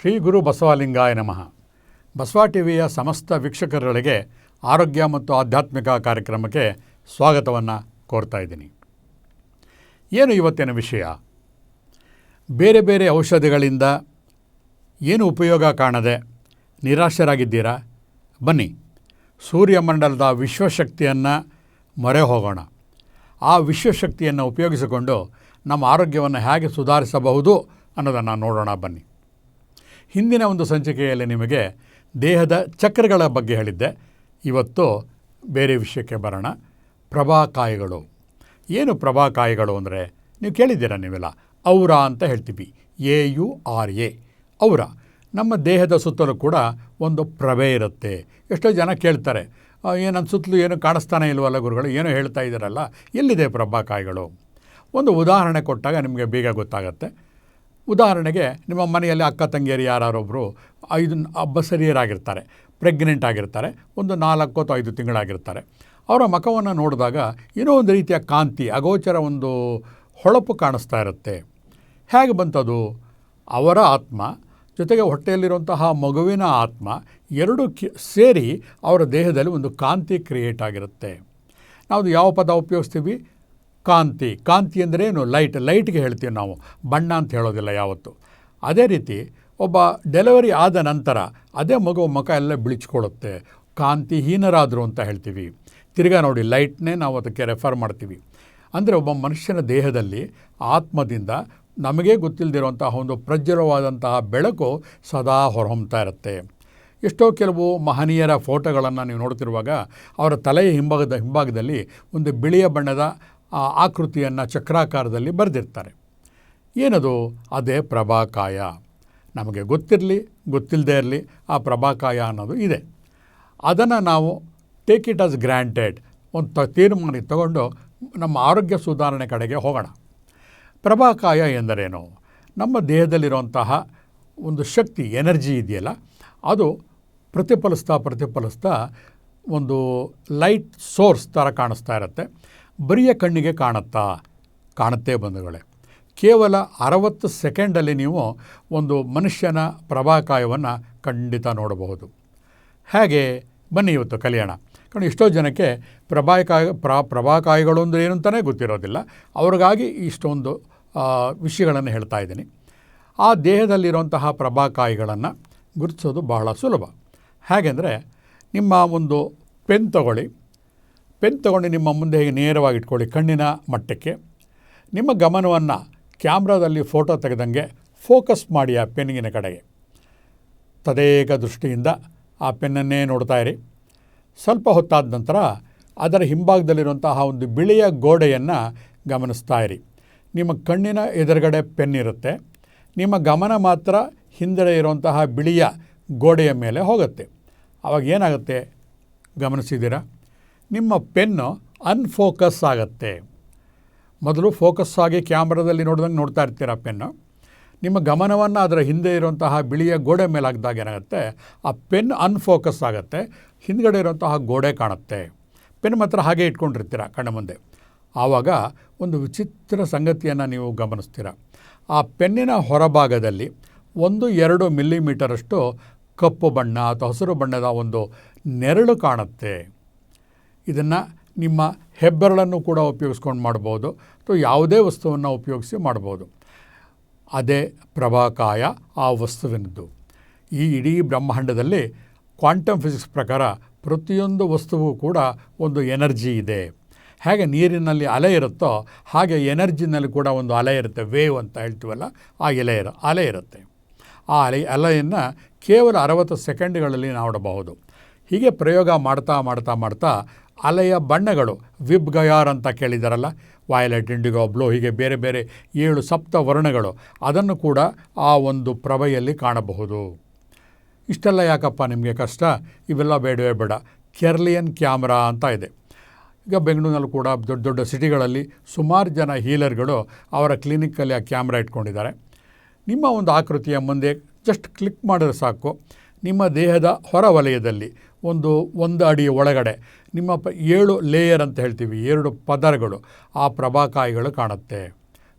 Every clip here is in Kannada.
ಶ್ರೀ ಗುರು ಬಸವಲಿಂಗಾಯ ನಮಃ. ಬಸವ ಟಿವಿಯ ಸಮಸ್ತ ವೀಕ್ಷಕರೊಳಗೆ ಆರೋಗ್ಯ ಮತ್ತು ಆಧ್ಯಾತ್ಮಿಕ ಕಾರ್ಯಕ್ರಮಕ್ಕೆ ಸ್ವಾಗತವನ್ನು ಕೋರ್ತಾ ಇದ್ದೀನಿ. ಏನು ಇವತ್ತಿನ ವಿಷಯ? ಬೇರೆ ಬೇರೆ ಔಷಧಿಗಳಿಂದ ಏನು ಉಪಯೋಗ ಕಾಣದೆ ನಿರಾಶರಾಗಿದ್ದೀರಾ? ಬನ್ನಿ, ಸೂರ್ಯಮಂಡಲದ ವಿಶ್ವಶಕ್ತಿಯನ್ನು ಮೊರೆ ಹೋಗೋಣ. ಆ ವಿಶ್ವಶಕ್ತಿಯನ್ನು ಉಪಯೋಗಿಸಿಕೊಂಡು ನಮ್ಮ ಆರೋಗ್ಯವನ್ನು ಹೇಗೆ ಸುಧಾರಿಸಬಹುದು ಅನ್ನೋದನ್ನು ನೋಡೋಣ ಬನ್ನಿ. ಹಿಂದಿನ ಒಂದು ಸಂಚಿಕೆಯಲ್ಲಿ ನಿಮಗೆ ದೇಹದ ಚಕ್ರಗಳ ಬಗ್ಗೆ ಹೇಳಿದ್ದೆ. ಇವತ್ತು ಬೇರೆ ವಿಷಯಕ್ಕೆ ಬರೋಣ. ಪ್ರಭಾಕಾಯಿಗಳು. ಏನು ಪ್ರಭಾಕಾಯಿಗಳು ಅಂದರೆ? ನೀವು ಕೇಳಿದ್ದೀರಾ ನೀವೆಲ್ಲ? ಔರ ಅಂತ ಹೇಳ್ತೀವಿ. A U R A. Aura. ನಮ್ಮ ದೇಹದ ಸುತ್ತಲೂ ಕೂಡ ಒಂದು ಪ್ರಭೆ ಇರುತ್ತೆ. ಎಷ್ಟೋ ಜನ ಕೇಳ್ತಾರೆ. "ಆ, ಏನು ನನ್ನ ಸುತ್ತಲೂ ಏನು ಕಾಣಿಸ್ತಾನೆ ಇಲ್ವಲ್ಲ ಗುರುಗಳು? ಏನೋ ಹೇಳ್ತಾ ಇದ್ದಾರಲ್ಲ. ಎಲ್ಲಿದೆ ಪ್ರಭಾಕಾಯಿಗಳು? ಒಂದು ಉದಾಹರಣೆ ಕೊಟ್ಟಾಗ ನಿಮಗೆ ಬೇಗ ಗೊತ್ತಾಗತ್ತೆ. ಉದಾಹರಣೆಗೆ ನಿಮ್ಮ ಮನೆಯಲ್ಲಿ ಅಕ್ಕ ತಂಗಿಯರು ಯಾರೊಬ್ಬರು ಐದು ಅಬ್ಬಸರಿಯರಾಗಿರ್ತಾರೆ ಪ್ರೆಗ್ನೆಂಟ್ ಆಗಿರ್ತಾರೆ, ಒಂದು ನಾಲ್ಕು ಅಥವಾ ಐದು ತಿಂಗಳಾಗಿರ್ತಾರೆ. ಅವರ ಮುಖವನ್ನು ನೋಡಿದಾಗ ಏನೋ ಒಂದು ರೀತಿಯ ಕಾಂತಿ, ಅಗೋಚರ ಒಂದು ಹೊಳಪು ಕಾಣಿಸ್ತಾ ಇರುತ್ತೆ. ಹೇಗೆ ಬಂತದು? ಅವರ ಆತ್ಮ ಜೊತೆಗೆ ಹೊಟ್ಟೆಯಲ್ಲಿರುವಂತಹ ಮಗುವಿನ ಆತ್ಮ ಎರಡು ಸೇರಿ ಅವರ ದೇಹದಲ್ಲಿ ಒಂದು ಕಾಂತಿ ಕ್ರಿಯೇಟ್ ಆಗಿರುತ್ತೆ. ನಾವು ಯಾವ ಪದ ಉಪಯೋಗಿಸ್ತೀವಿ? ಕಾಂತಿ. ಕಾಂತಿ ಅಂದರೆ ಏನು? ಲೈಟ್ ಲೈಟ್ಗೆ ಹೇಳ್ತೀವಿ ನಾವು. ಬಣ್ಣ ಅಂತ ಹೇಳೋದಿಲ್ಲ ಯಾವತ್ತು. ಅದೇ ರೀತಿ ಒಬ್ಬ ಡೆಲಿವರಿ ಆದ ನಂತರ ಅದೇ ಮಗು ಮುಖ ಎಲ್ಲ ಬಿಳಿಚ್ಕೊಳ್ಳುತ್ತೆ. ಕಾಂತಿಹೀನರಾದರು ಅಂತ ಹೇಳ್ತೀವಿ. ತಿರ್ಗಾ ನೋಡಿ ಲೈಟ್ನೇ ನಾವು ಅದಕ್ಕೆ ರೆಫರ್ ಮಾಡ್ತೀವಿ. ಅಂದರೆ ಒಬ್ಬ ಮನುಷ್ಯನ ದೇಹದಲ್ಲಿ ಆತ್ಮದಿಂದ ನಮಗೇ ಗೊತ್ತಿಲ್ಲದಿರುವಂತಹ ಒಂದು ಪ್ರಜ್ವಲವಾದಂತಹ ಬೆಳಕು ಸದಾ ಹೊರಹೊಮ್ತಾ ಇರುತ್ತೆ. ಎಷ್ಟೋ ಕೆಲವು ಮಹನೀಯರ ಫೋಟೋಗಳನ್ನು ನೀವು ನೋಡ್ತಿರುವಾಗ ಅವರ ತಲೆಯ ಹಿಂಭಾಗದ ಹಿಂಭಾಗದಲ್ಲಿ ಒಂದು ಬಿಳಿಯ ಬಣ್ಣದ ಆ, ಆಕೃತಿಯನ್ನು ಚಕ್ರಾಕಾರದಲ್ಲಿ ಬರೆದಿರ್ತಾರೆ. ಏನದು? ಅದೇ ಪ್ರಭಾಕಾಯ. ನಮಗೆ ಗೊತ್ತಿರಲಿ ಗೊತ್ತಿಲ್ಲದೆ ಇರಲಿ ಆ ಪ್ರಭಾಕಾಯ ಅನ್ನೋದು ಇದೆ. ಅದನ್ನು ನಾವು ಟೇಕ್ ಇಟ್ ಆಸ್ ಗ್ರ್ಯಾಂಟೆಡ್ ಒಂದು ತ ತೀರ್ಮಾನ ತಗೊಂಡು ನಮ್ಮ ಆರೋಗ್ಯ ಸುಧಾರಣೆ ಕಡೆಗೆ ಹೋಗೋಣ. ಪ್ರಭಾಕಾಯ ಎಂದರೇನು? ನಮ್ಮ ದೇಹದಲ್ಲಿರುವಂತಹ ಒಂದು ಶಕ್ತಿ ಎನರ್ಜಿ ಇದೆಯಲ್ಲ ಅದು ಪ್ರತಿಫಲಿಸ್ತಾ ಪ್ರತಿಫಲಿಸ್ತಾ ಒಂದು ಲೈಟ್ ಸೋರ್ಸ್ ಥರ ಕಾಣಿಸ್ತಾ ಇರುತ್ತೆ. ಬರಿಯ ಕಣ್ಣಿಗೆ ಕಾಣುತ್ತಾ? ಕಾಣುತ್ತೆ ಬಂಧುಗಳೇ. ಕೇವಲ ಅರವತ್ತು ಸೆಕೆಂಡಲ್ಲಿ ನೀವು ಒಂದು ಮನುಷ್ಯನ ಪ್ರಭಾಕಾಯವನ್ನು ಖಂಡಿತ ನೋಡಬಹುದು. ಹೇಗೆ ಬನ್ನಿ ಇವತ್ತು ಕಲ್ಯಾಣ. ಕಣ್ಣು ಎಷ್ಟೋ ಜನಕ್ಕೆ ಪ್ರಭಾಕಾಯ, ಪ್ರ, ಪ್ರಭಾಕಾಯಿಗಳು ಅಂದರೆ ಏನು ಅಂತಲೇ ಗೊತ್ತಿರೋದಿಲ್ಲ. ಅವ್ರಿಗಾಗಿ ಇಷ್ಟೊಂದು ವಿಷಯಗಳನ್ನು ಹೇಳ್ತಾ ಇದ್ದೀನಿ. ಆ ದೇಹದಲ್ಲಿರುವಂತಹ ಪ್ರಭಾಕಾಯಿಗಳನ್ನು ಗುರುತಿಸೋದು ಬಹಳ ಸುಲಭ. ಹೇಗೆಂದರೆ ನಿಮ್ಮ ಒಂದು ಪೆನ್ ತಗೊಳ್ಳಿ. ಪೆನ್ ತಗೊಂಡು ನಿಮ್ಮ ಮುಂದೆ ಹೇಗೆ ನೇರವಾಗಿ ಇಟ್ಕೊಳ್ಳಿ ಕಣ್ಣಿನ ಮಟ್ಟಕ್ಕೆ. ನಿಮ್ಮ ಗಮನವನ್ನು ಕ್ಯಾಮ್ರಾದಲ್ಲಿ ಫೋಟೋ ತೆಗೆದಂಗೆ ಫೋಕಸ್ ಮಾಡಿ ಆ ಪೆನ್ನಿನ ಕಡೆಗೆ. ತದೇಕ ದೃಷ್ಟಿಯಿಂದ ಆ ಪೆನ್ನನ್ನೇ ನೋಡ್ತಾ ಇರಿ. ಸ್ವಲ್ಪ ಹೊತ್ತಾದ ನಂತರ ಅದರ ಹಿಂಭಾಗದಲ್ಲಿರುವಂತಹ ಒಂದು ಬಿಳಿಯ ಗೋಡೆಯನ್ನು ಗಮನಿಸ್ತಾ ಇರಿ. ನಿಮ್ಮ ಕಣ್ಣಿನ ಎದುರುಗಡೆ ಪೆನ್ ಇರುತ್ತೆ. ನಿಮ್ಮ ಗಮನ ಮಾತ್ರ ಹಿಂದಡೆ ಇರುವಂತಹ ಬಿಳಿಯ ಗೋಡೆಯ ಮೇಲೆ ಹೋಗುತ್ತೆ. ಆವಾಗ ಏನಾಗುತ್ತೆ? ಗಮನಿಸಿದ್ದೀರಾ? ನಿಮ್ಮ ಪೆನ್ನು ಅನ್ಫೋಕಸ್ ಆಗುತ್ತೆ. ಮೊದಲು ಫೋಕಸ್ ಆಗಿ ಕ್ಯಾಮ್ರಾದಲ್ಲಿ ನೋಡಿದಂಗೆ ನೋಡ್ತಾ ಇರ್ತೀರ ಪೆನ್ನು. ನಿಮ್ಮ ಗಮನವನ್ನು ಅದರ ಹಿಂದೆ ಇರುವಂತಹ ಬಿಳಿಯ ಗೋಡೆ ಮೇಲೆ ಹಾಕಿದಾಗ ಏನಾಗುತ್ತೆ? ಆ ಪೆನ್ ಅನ್ಫೋಕಸ್ ಆಗುತ್ತೆ. ಹಿಂದ್ಗಡೆ ಇರುವಂತಹ ಗೋಡೆ ಕಾಣುತ್ತೆ. ಪೆನ್ ಮಾತ್ರ ಹಾಗೆ ಇಟ್ಕೊಂಡಿರ್ತೀರ ಕಣ್ಣ ಮುಂದೆ. ಆವಾಗ ಒಂದು ವಿಚಿತ್ರ ಸಂಗತಿಯನ್ನು ನೀವು ಗಮನಿಸ್ತೀರ. ಆ ಪೆನ್ನಿನ ಹೊರಭಾಗದಲ್ಲಿ ಒಂದು ಎರಡು ಮಿಲಿಮೀಟರಷ್ಟು ಕಪ್ಪು ಬಣ್ಣ ಅಥವಾ ಹಸಿರು ಬಣ್ಣದ ಒಂದು ನೆರಳು ಕಾಣುತ್ತೆ. ಇದನ್ನು ನಿಮ್ಮ ಹೆಬ್ಬೆರಳನ್ನು ಕೂಡ ಉಪಯೋಗಿಸ್ಕೊಂಡು ಮಾಡ್ಬೋದು. ಅಥವಾ ಯಾವುದೇ ವಸ್ತುವನ್ನು ಉಪಯೋಗಿಸಿ ಮಾಡ್ಬೋದು. ಅದೇ ಪ್ರಭಾಕಾಯ ಆ ವಸ್ತುವಿನದ್ದು. ಈ ಇಡೀ ಬ್ರಹ್ಮಾಂಡದಲ್ಲಿ ಕ್ವಾಂಟಮ್ ಫಿಸಿಕ್ಸ್ ಪ್ರಕಾರ ಪ್ರತಿಯೊಂದು ವಸ್ತುವು ಕೂಡ ಒಂದು ಎನರ್ಜಿ ಇದೆ. ಹೇಗೆ ನೀರಿನಲ್ಲಿ ಅಲೆ ಇರುತ್ತೋ ಹಾಗೆ ಎನರ್ಜಿನಲ್ಲಿ ಕೂಡ ಒಂದು ಅಲೆ ಇರುತ್ತೆ. ವೇವ್ ಅಂತ ಹೇಳ್ತೀವಲ್ಲ, ಆ ಎಲೆ ಇರ, ಅಲೆ ಇರುತ್ತೆ. ಆ ಅಲೆ, ಅಲೆಯನ್ನು ಕೇವಲ ಅರವತ್ತು ಸೆಕೆಂಡ್ಗಳಲ್ಲಿ ನೋಡಬಹುದು. ಹೀಗೆ ಪ್ರಯೋಗ ಮಾಡ್ತಾ ಮಾಡ್ತಾ ಮಾಡ್ತಾ ಅಲೆಯ ಬಣ್ಣಗಳು ವಿಬ್ ಗಯಾರ್ ಅಂತ ಕೇಳಿದಾರಲ್ಲ? ವೈಲೆಟ್ ಇಂಡಿಗೋ, ಬ್ಲೂ ಹೀಗೆ ಬೇರೆ ಬೇರೆ ಏಳು ಸಪ್ತ ವರ್ಣಗಳು. ಅದನ್ನು ಕೂಡ ಆ ಒಂದು ಪ್ರಭೆಯಲ್ಲಿ ಕಾಣಬಹುದು. ಇಷ್ಟೆಲ್ಲ ಯಾಕಪ್ಪ ನಿಮಗೆ ಕಷ್ಟ? ಇವೆಲ್ಲ ಬೇಡವೇ ಬೇಡ. ಕೆರ್ಲಿಯನ್ ಕ್ಯಾಮ್ರಾ ಅಂತ ಇದೆ. ಈಗ ಬೆಂಗಳೂರಿನಲ್ಲೂ ಕೂಡ ದೊಡ್ಡ ದೊಡ್ಡ ಸಿಟಿಗಳಲ್ಲಿ ಸುಮಾರು ಜನ ಹೀಲರ್ಗಳು ಅವರ ಕ್ಲಿನಿಕ್ಕಲ್ಲಿ ಆ ಕ್ಯಾಮ್ರಾ ಇಟ್ಕೊಂಡಿದ್ದಾರೆ. ನಿಮ್ಮ ಒಂದು ಆಕೃತಿಯ ಮುಂದೆ ಜಸ್ಟ್ ಕ್ಲಿಕ್ ಮಾಡಿದ್ರೆ ಸಾಕು. ನಿಮ್ಮ ದೇಹದ ಹೊರವಲಯದಲ್ಲಿ, ಒಂದು ಒಂದು ಅಡಿಯ ಒಳಗಡೆ, ನಿಮ್ಮ ಪ ಏಳು ಲೇಯರ್ ಅಂತ ಹೇಳ್ತೀವಿ, ಎರಡು ಪದರಗಳು, ಆ ಪ್ರಭಾಕಾಯಿಗಳು ಕಾಣುತ್ತೆ.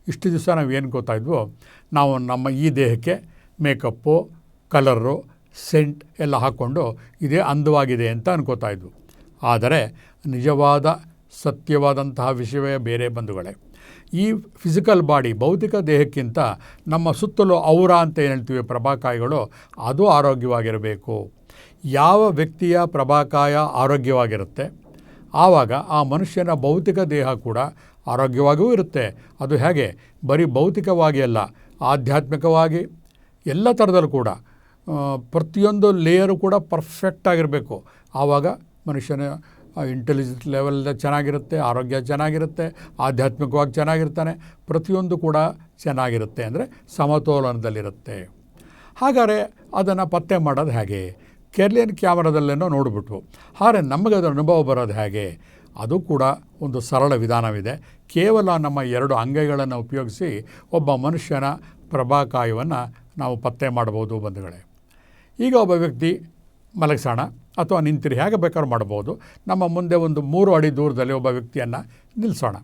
ಇಷ್ಟು ದಿವಸ ನಾವು ಏನು ಗೊತ್ತಾಯಿದ್ವೋ ನಾವು ನಮ್ಮ ಈ ದೇಹಕ್ಕೆ ಮೇಕಪ್ಪು ಕಲರು ಸೆಂಟ್ ಎಲ್ಲ ಹಾಕ್ಕೊಂಡು ಇದೇ ಅಂದವಾಗಿದೆ ಅಂತ ಅನ್ಕೋತಾ ಇದ್ವು. ಆದರೆ, ನಿಜವಾದ, ಸತ್ಯವಾದಂತಹ ವಿಷಯವೇ ಬೇರೆ ಬಂಧುಗಳೇ. ಈ ಫಿಸಿಕಲ್ ಬಾಡಿ ಭೌತಿಕ ದೇಹಕ್ಕಿಂತ ನಮ್ಮ ಸುತ್ತಲೂ ಔರ ಅಂತ ಏನು ಹೇಳ್ತೀವಿ ಪ್ರಭಾಕಾಯಗಳು, ಅದು ಆರೋಗ್ಯವಾಗಿರಬೇಕು. ಯಾವ ವ್ಯಕ್ತಿಯ ಪ್ರಭಾಕಾಯ ಆರೋಗ್ಯವಾಗಿರುತ್ತೆ? ಆವಾಗ ಆ ಮನುಷ್ಯನ ಭೌತಿಕ ದೇಹ ಕೂಡ ಆರೋಗ್ಯವಾಗಿಯೂ ಇರುತ್ತೆ. ಅದು ಹೇಗೆ? ಬರೀ ಭೌತಿಕವಾಗಿ ಅಲ್ಲ, ಆಧ್ಯಾತ್ಮಿಕವಾಗಿ, ಎಲ್ಲ ಥರದಲ್ಲೂ ಕೂಡ. ಪ್ರತಿಯೊಂದು ಲೇಯರು ಕೂಡ ಪರ್ಫೆಕ್ಟ್ ಆಗಿರಬೇಕು. ಆವಾಗ ಮನುಷ್ಯನ ಇಂಟೆಲಿಜೆನ್ಸ್ ಲೆವೆಲ್ ಚೆನ್ನಾಗಿರುತ್ತೆ, ಆರೋಗ್ಯ ಚೆನ್ನಾಗಿರುತ್ತೆ, ಆಧ್ಯಾತ್ಮಿಕವಾಗಿ ಚೆನ್ನಾಗಿರ್ತಾನೆ, ಪ್ರತಿಯೊಂದು ಕೂಡ ಚೆನ್ನಾಗಿರುತ್ತೆ ಅಂದರೆ ಸಮತೋಲನದಲ್ಲಿರುತ್ತೆ. ಹಾಗಾದರೆ ಅದನ್ನು ಪತ್ತೆ ಮಾಡೋದು ಹೇಗೆ? ಕೆರ್ಲಿಯನ್ ಕ್ಯಾಮರಾದಲ್ಲೇನೋ ನೋಡಿಬಿಟ್ಟು ನಮಗೆ ಅದರ ಅನುಭವ ಬರೋದು ಹೇಗೆ? ಅದು ಕೂಡ ಒಂದು ಸರಳ ವಿಧಾನವಿದೆ. ಕೇವಲ ನಮ್ಮ ಎರಡು ಅಂಗೈಗಳನ್ನು ಉಪಯೋಗಿಸಿ ಒಬ್ಬ ಮನುಷ್ಯನ ಪ್ರಭಾಕಾಯವನ್ನು ನಾವು ಪತ್ತೆ ಮಾಡ್ಬೋದು ಬಂಧುಗಳೇ. ಈಗ ಒಬ್ಬ ವ್ಯಕ್ತಿ ಮಲಗಿಸೋಣ. ಅಥವಾ ನಿಂತಿರಿ, ಹೇಗೆ ಬೇಕಾದ್ರೂ ಮಾಡ್ಬೋದು. ನಮ್ಮ ಮುಂದೆ ಒಂದು ಮೂರು ಅಡಿ ದೂರದಲ್ಲಿ ಒಬ್ಬ ವ್ಯಕ್ತಿಯನ್ನು ನಿಲ್ಲಿಸೋಣ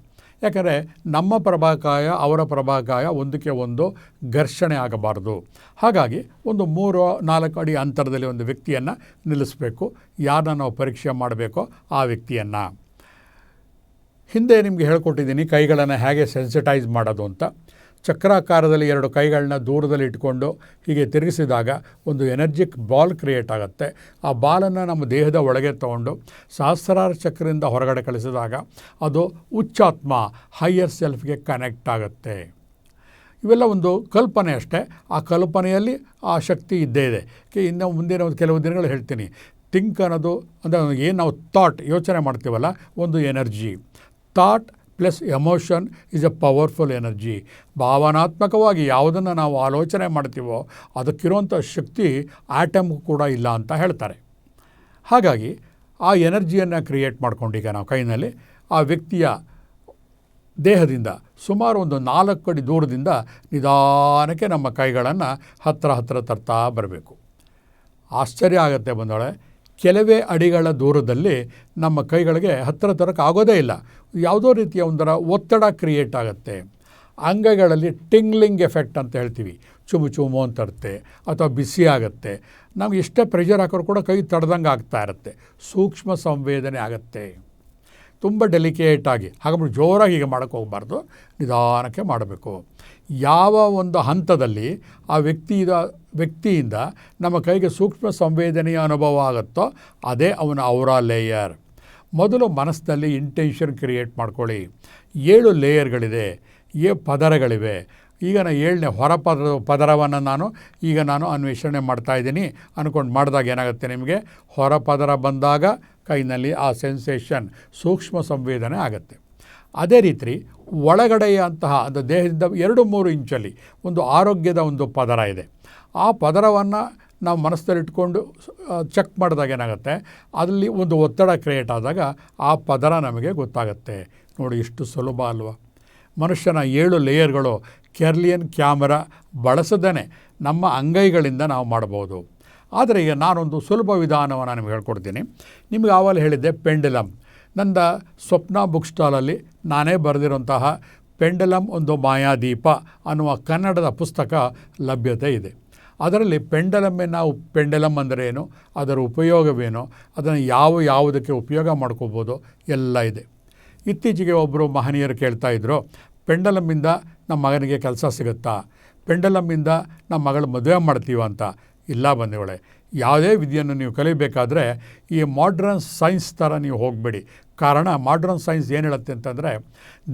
ಯಾಕಂದರೆ ನಮ್ಮ ಪ್ರಭಾಕಾಯ, ಅವರ ಪ್ರಭಾಕಾಯ ಒಂದಕ್ಕೆ ಒಂದು ಘರ್ಷಣೆ ಆಗಬಾರ್ದು. ಹಾಗಾಗಿ ಒಂದು ಮೂರು, ನಾಲ್ಕು ಅಡಿ ಅಂತರದಲ್ಲಿ ಒಂದು ವ್ಯಕ್ತಿಯನ್ನು ನಿಲ್ಲಿಸಬೇಕು. ಯಾರನ್ನ ನಾವು ಪರೀಕ್ಷೆ ಮಾಡಬೇಕೋ ಆ ವ್ಯಕ್ತಿಯನ್ನು. ಹಿಂದೆ ನಿಮಗೆ ಹೇಳ್ಕೊಟ್ಟಿದ್ದೀನಿ ಕೈಗಳನ್ನು ಹೇಗೆ ಸೆನ್ಸಿಟೈಸ್ ಮಾಡೋದು ಅಂತ. ಚಕ್ರಾಕಾರದಲ್ಲಿ ಎರಡು ಕೈಗಳನ್ನ ದೂರದಲ್ಲಿ ಇಟ್ಕೊಂಡು ಹೀಗೆ ತಿರುಗಿಸಿದಾಗ ಒಂದು ಎನರ್ಜಿಕ್ ಬಾಲ್ ಕ್ರಿಯೇಟ್ ಆಗುತ್ತೆ. ಆ ಬಾಲನ್ನು ನಮ್ಮ ದೇಹದ ಒಳಗೆ ತಗೊಂಡು ಸಹಸ್ರಾರು ಚಕ್ರದಿಂದ ಹೊರಗಡೆ ಕಳಿಸಿದಾಗ ಅದು ಉಚ್ಚಾತ್ಮ ಹೈಯರ್ ಸೆಲ್ಫ್ಗೆ ಕನೆಕ್ಟ್ ಆಗುತ್ತೆ. ಇವೆಲ್ಲ ಒಂದು ಕಲ್ಪನೆ ಅಷ್ಟೇ. ಆ ಕಲ್ಪನೆಯಲ್ಲಿ ಆ ಶಕ್ತಿ ಇದ್ದೇ ಇದೆ. ಇನ್ನು ಮುಂದಿನ ಒಂದು ಕೆಲವು ದಿನಗಳು ಹೇಳ್ತೀನಿ. ಥಿಂಕ್ ಅನ್ನೋದು ಅಂದರೆ ಏನು ನಾವು ಥಾಟ್ ಯೋಚನೆ ಮಾಡ್ತೀವಲ್ಲ, ಒಂದು energy. Thought plus emotion is a powerful energy. ಭಾವನಾತ್ಮಕವಾಗಿ ಯಾವುದನ್ನು ನಾವು ಆಲೋಚನೆ ಮಾಡ್ತೀವೋ ಅದಕ್ಕಿರುವಂಥ ಶಕ್ತಿ ಆಟಮ್ ಕೂಡ ಇಲ್ಲ ಅಂತ ಹೇಳ್ತಾರೆ. ಹಾಗಾಗಿ ಆ ಎನರ್ಜಿಯನ್ನು ಕ್ರಿಯೇಟ್ ಮಾಡ್ಕೊಂಡು ಈಗ ನಾವು ಕೈನಲ್ಲಿ ಆ ವ್ಯಕ್ತಿಯ ದೇಹದಿಂದ ಸುಮಾರು ಒಂದು ನಾಲ್ಕು ಅಡಿ ದೂರದಿಂದ ನಿಧಾನಕ್ಕೆ ನಮ್ಮ ಕೈಗಳನ್ನು ಹತ್ತಿರ ಹತ್ತಿರ ತರ್ತಾ ಬರಬೇಕು. ಆಶ್ಚರ್ಯ ಆಗುತ್ತೆ ಬಂದೊಳೆ, ಕೆಲವೇ ಅಡಿಗಳ ದೂರದಲ್ಲಿ ನಮ್ಮ ಕೈಗಳಿಗೆ ಹತ್ತಿರ ತರೋಕ್ಕಾಗೋದೇ ಇಲ್ಲ. ಯಾವುದೋ ರೀತಿಯ ಒಂಥರ ಒತ್ತಡ ಕ್ರಿಯೇಟ್ ಆಗುತ್ತೆ. ಅಂಗಗಳಲ್ಲಿ ಟಿಂಗ್ಲಿಂಗ್ ಎಫೆಕ್ಟ್ ಅಂತ ಹೇಳ್ತೀವಿ. ಚುಮು ಚುಮು ಅಂತ ಇರುತ್ತೆ, ಅಥವಾ ಬಿಸಿ ಆಗುತ್ತೆ. ನಮ್ಗೆ ಎಷ್ಟೇ ಪ್ರೆಷರ್ ಹಾಕೋರು ಕೂಡ ಕೈ ತಡ್ದಂಗೆ ಆಗ್ತಾ ಇರುತ್ತೆ. ಸೂಕ್ಷ್ಮ ಸಂವೇದನೆ ಆಗುತ್ತೆ. ತುಂಬ ಡೆಲಿಕೇಟ್ ಆಗಿ ಹಾಗಾಗ್ಬಿಟ್ಟು ಜೋರಾಗಿ ಹೀಗೆ ಮಾಡೋಕ್ಕೆ ಹೋಗಬಾರ್ದು. ನಿಧಾನಕ್ಕೆ ಮಾಡಬೇಕು. ಯಾವ ಒಂದು ಹಂತದಲ್ಲಿ ಆ ವ್ಯಕ್ತಿಯ ವ್ಯಕ್ತಿಯಿಂದ ನಮ್ಮ ಕೈಗೆ ಸೂಕ್ಷ್ಮ ಸಂವೇದನೆಯ ಅನುಭವ ಆಗುತ್ತೋ, ಅದೇ ಅವನ ಔರಾ ಲೇಯರ್ ಮೊದಲು ಮನಸ್ಸಿನಲ್ಲಿ ಇಂಟೆನ್ಷನ್ ಕ್ರಿಯೇಟ್ ಮಾಡ್ಕೊಳ್ಳಿ. ಏಳು ಲೇಯರ್ಗಳಿದೆ ಏ ಪದರಗಳಿವೆ. ಈಗ ನಾನು ಏಳನೇ ಹೊರ ಪದರ ಪದರವನ್ನು ನಾನು ಈಗ ನಾನು ಅನ್ವೇಷಣೆ ಮಾಡ್ತಾ ಇದ್ದೀನಿ. ಅಂದ್ಕೊಂಡು ಮಾಡಿದಾಗ ಏನಾಗುತ್ತೆ ನಿಮಗೆ? ಹೊರ ಪದರ ಬಂದಾಗ ಕೈನಲ್ಲಿ ಆ ಸೆನ್ಸೇಷನ್ ಸೂಕ್ಷ್ಮ ಸಂವೇದನೆ ಆಗುತ್ತೆ. ಅದೇ ರೀತಿ ಒಳಗಡೆಯ ಅಂತಹ ಅದು ದೇಹದಿಂದ ಎರಡು ಮೂರು ಇಂಚಲ್ಲಿ ಒಂದು ಆರೋಗ್ಯದ ಒಂದು ಪದರ ಇದೆ. ಆ ಪದರವನ್ನು ನಾವು ಮನಸ್ಸಲ್ಲಿಟ್ಕೊಂಡು ಚೆಕ್ ಮಾಡಿದಾಗ ಏನಾಗುತ್ತೆ? ಅದರಲ್ಲಿ ಒಂದು ಒತ್ತಡ ಕ್ರಿಯೇಟ್ ಆದಾಗ ಆ ಪದರ ನಮಗೆ ಗೊತ್ತಾಗುತ್ತೆ. ನೋಡಿ, ಇಷ್ಟು ಸುಲಭ ಅಲ್ವಾ? ಮನುಷ್ಯನ ಏಳು ಲೇಯರ್ಗಳು ಕೆರ್ಲಿಯನ್ ಕ್ಯಾಮರಾ ಬಳಸದೇ ನಮ್ಮ ಅಂಗೈಗಳಿಂದ ನಾವು ಮಾಡಬಹುದು. ಆದರೆ ಈಗ ನಾನೊಂದು ಸುಲಭ ವಿಧಾನವನ್ನು ನಿಮಗೆ ಹೇಳ್ಕೊಡ್ತೀನಿ. ನಿಮಗೆ ಆವಾಗಲೇ ಹೇಳಿದ್ದೆ ಪೆಂಡಲಮ್ ನನ್ನ ಸ್ವಪ್ನ ಬುಕ್ ಸ್ಟಾಲಲ್ಲಿ ನಾನೇ ಬರೆದಿರುವಂತಹ ಪೆಂಡಲಮ್ ಒಂದು ಮಾಯಾದೀಪ ಅನ್ನುವ ಕನ್ನಡದ ಪುಸ್ತಕ ಲಭ್ಯತೆ ಇದೆ. ಅದರಲ್ಲಿ ಪೆಂಡಲಮ್ಮೆ ನಾವು ಪೆಂಡಲಮ್ ಅಂದರೆ ಏನು? ಅದರ ಉಪಯೋಗವೇನು? ಅದನ್ನು ಯಾವ ಯಾವುದಕ್ಕೆ ಉಪಯೋಗ ಮಾಡ್ಕೋಬೋದು? ಎಲ್ಲ ಇದೆ. ಇತ್ತೀಚೆಗೆ ಒಬ್ಬರು ಮಹನೀಯರು ಕೇಳ್ತಾ ಇದ್ದರು ಪೆಂಡಲಮ್ಮಿಂದ ನಮ್ಮ ಮಗನಿಗೆ ಕೆಲಸ ಸಿಗುತ್ತಾ? ಪೆಂಡಲಮ್ಮಿಂದ ನಮ್ಮ ಮಗಳು ಮದುವೆ ಮಾಡ್ತೀವ ಅಂತ? ಇಲ್ಲ ಬಂಧುಗಳೇ, ಯಾವುದೇ ವಿದ್ಯೆಯನ್ನು ನೀವು ಕಲಿಬೇಕಾದರೆ ಈ ಮಾಡ್ರನ್ ಸೈನ್ಸ್ ಥರ ನೀವು ಹೋಗಬೇಡಿ. ಕಾರಣ ಮಾಡ್ರನ್ ಸೈನ್ಸ್ ಏನು ಹೇಳುತ್ತೆ ಅಂತಂದರೆ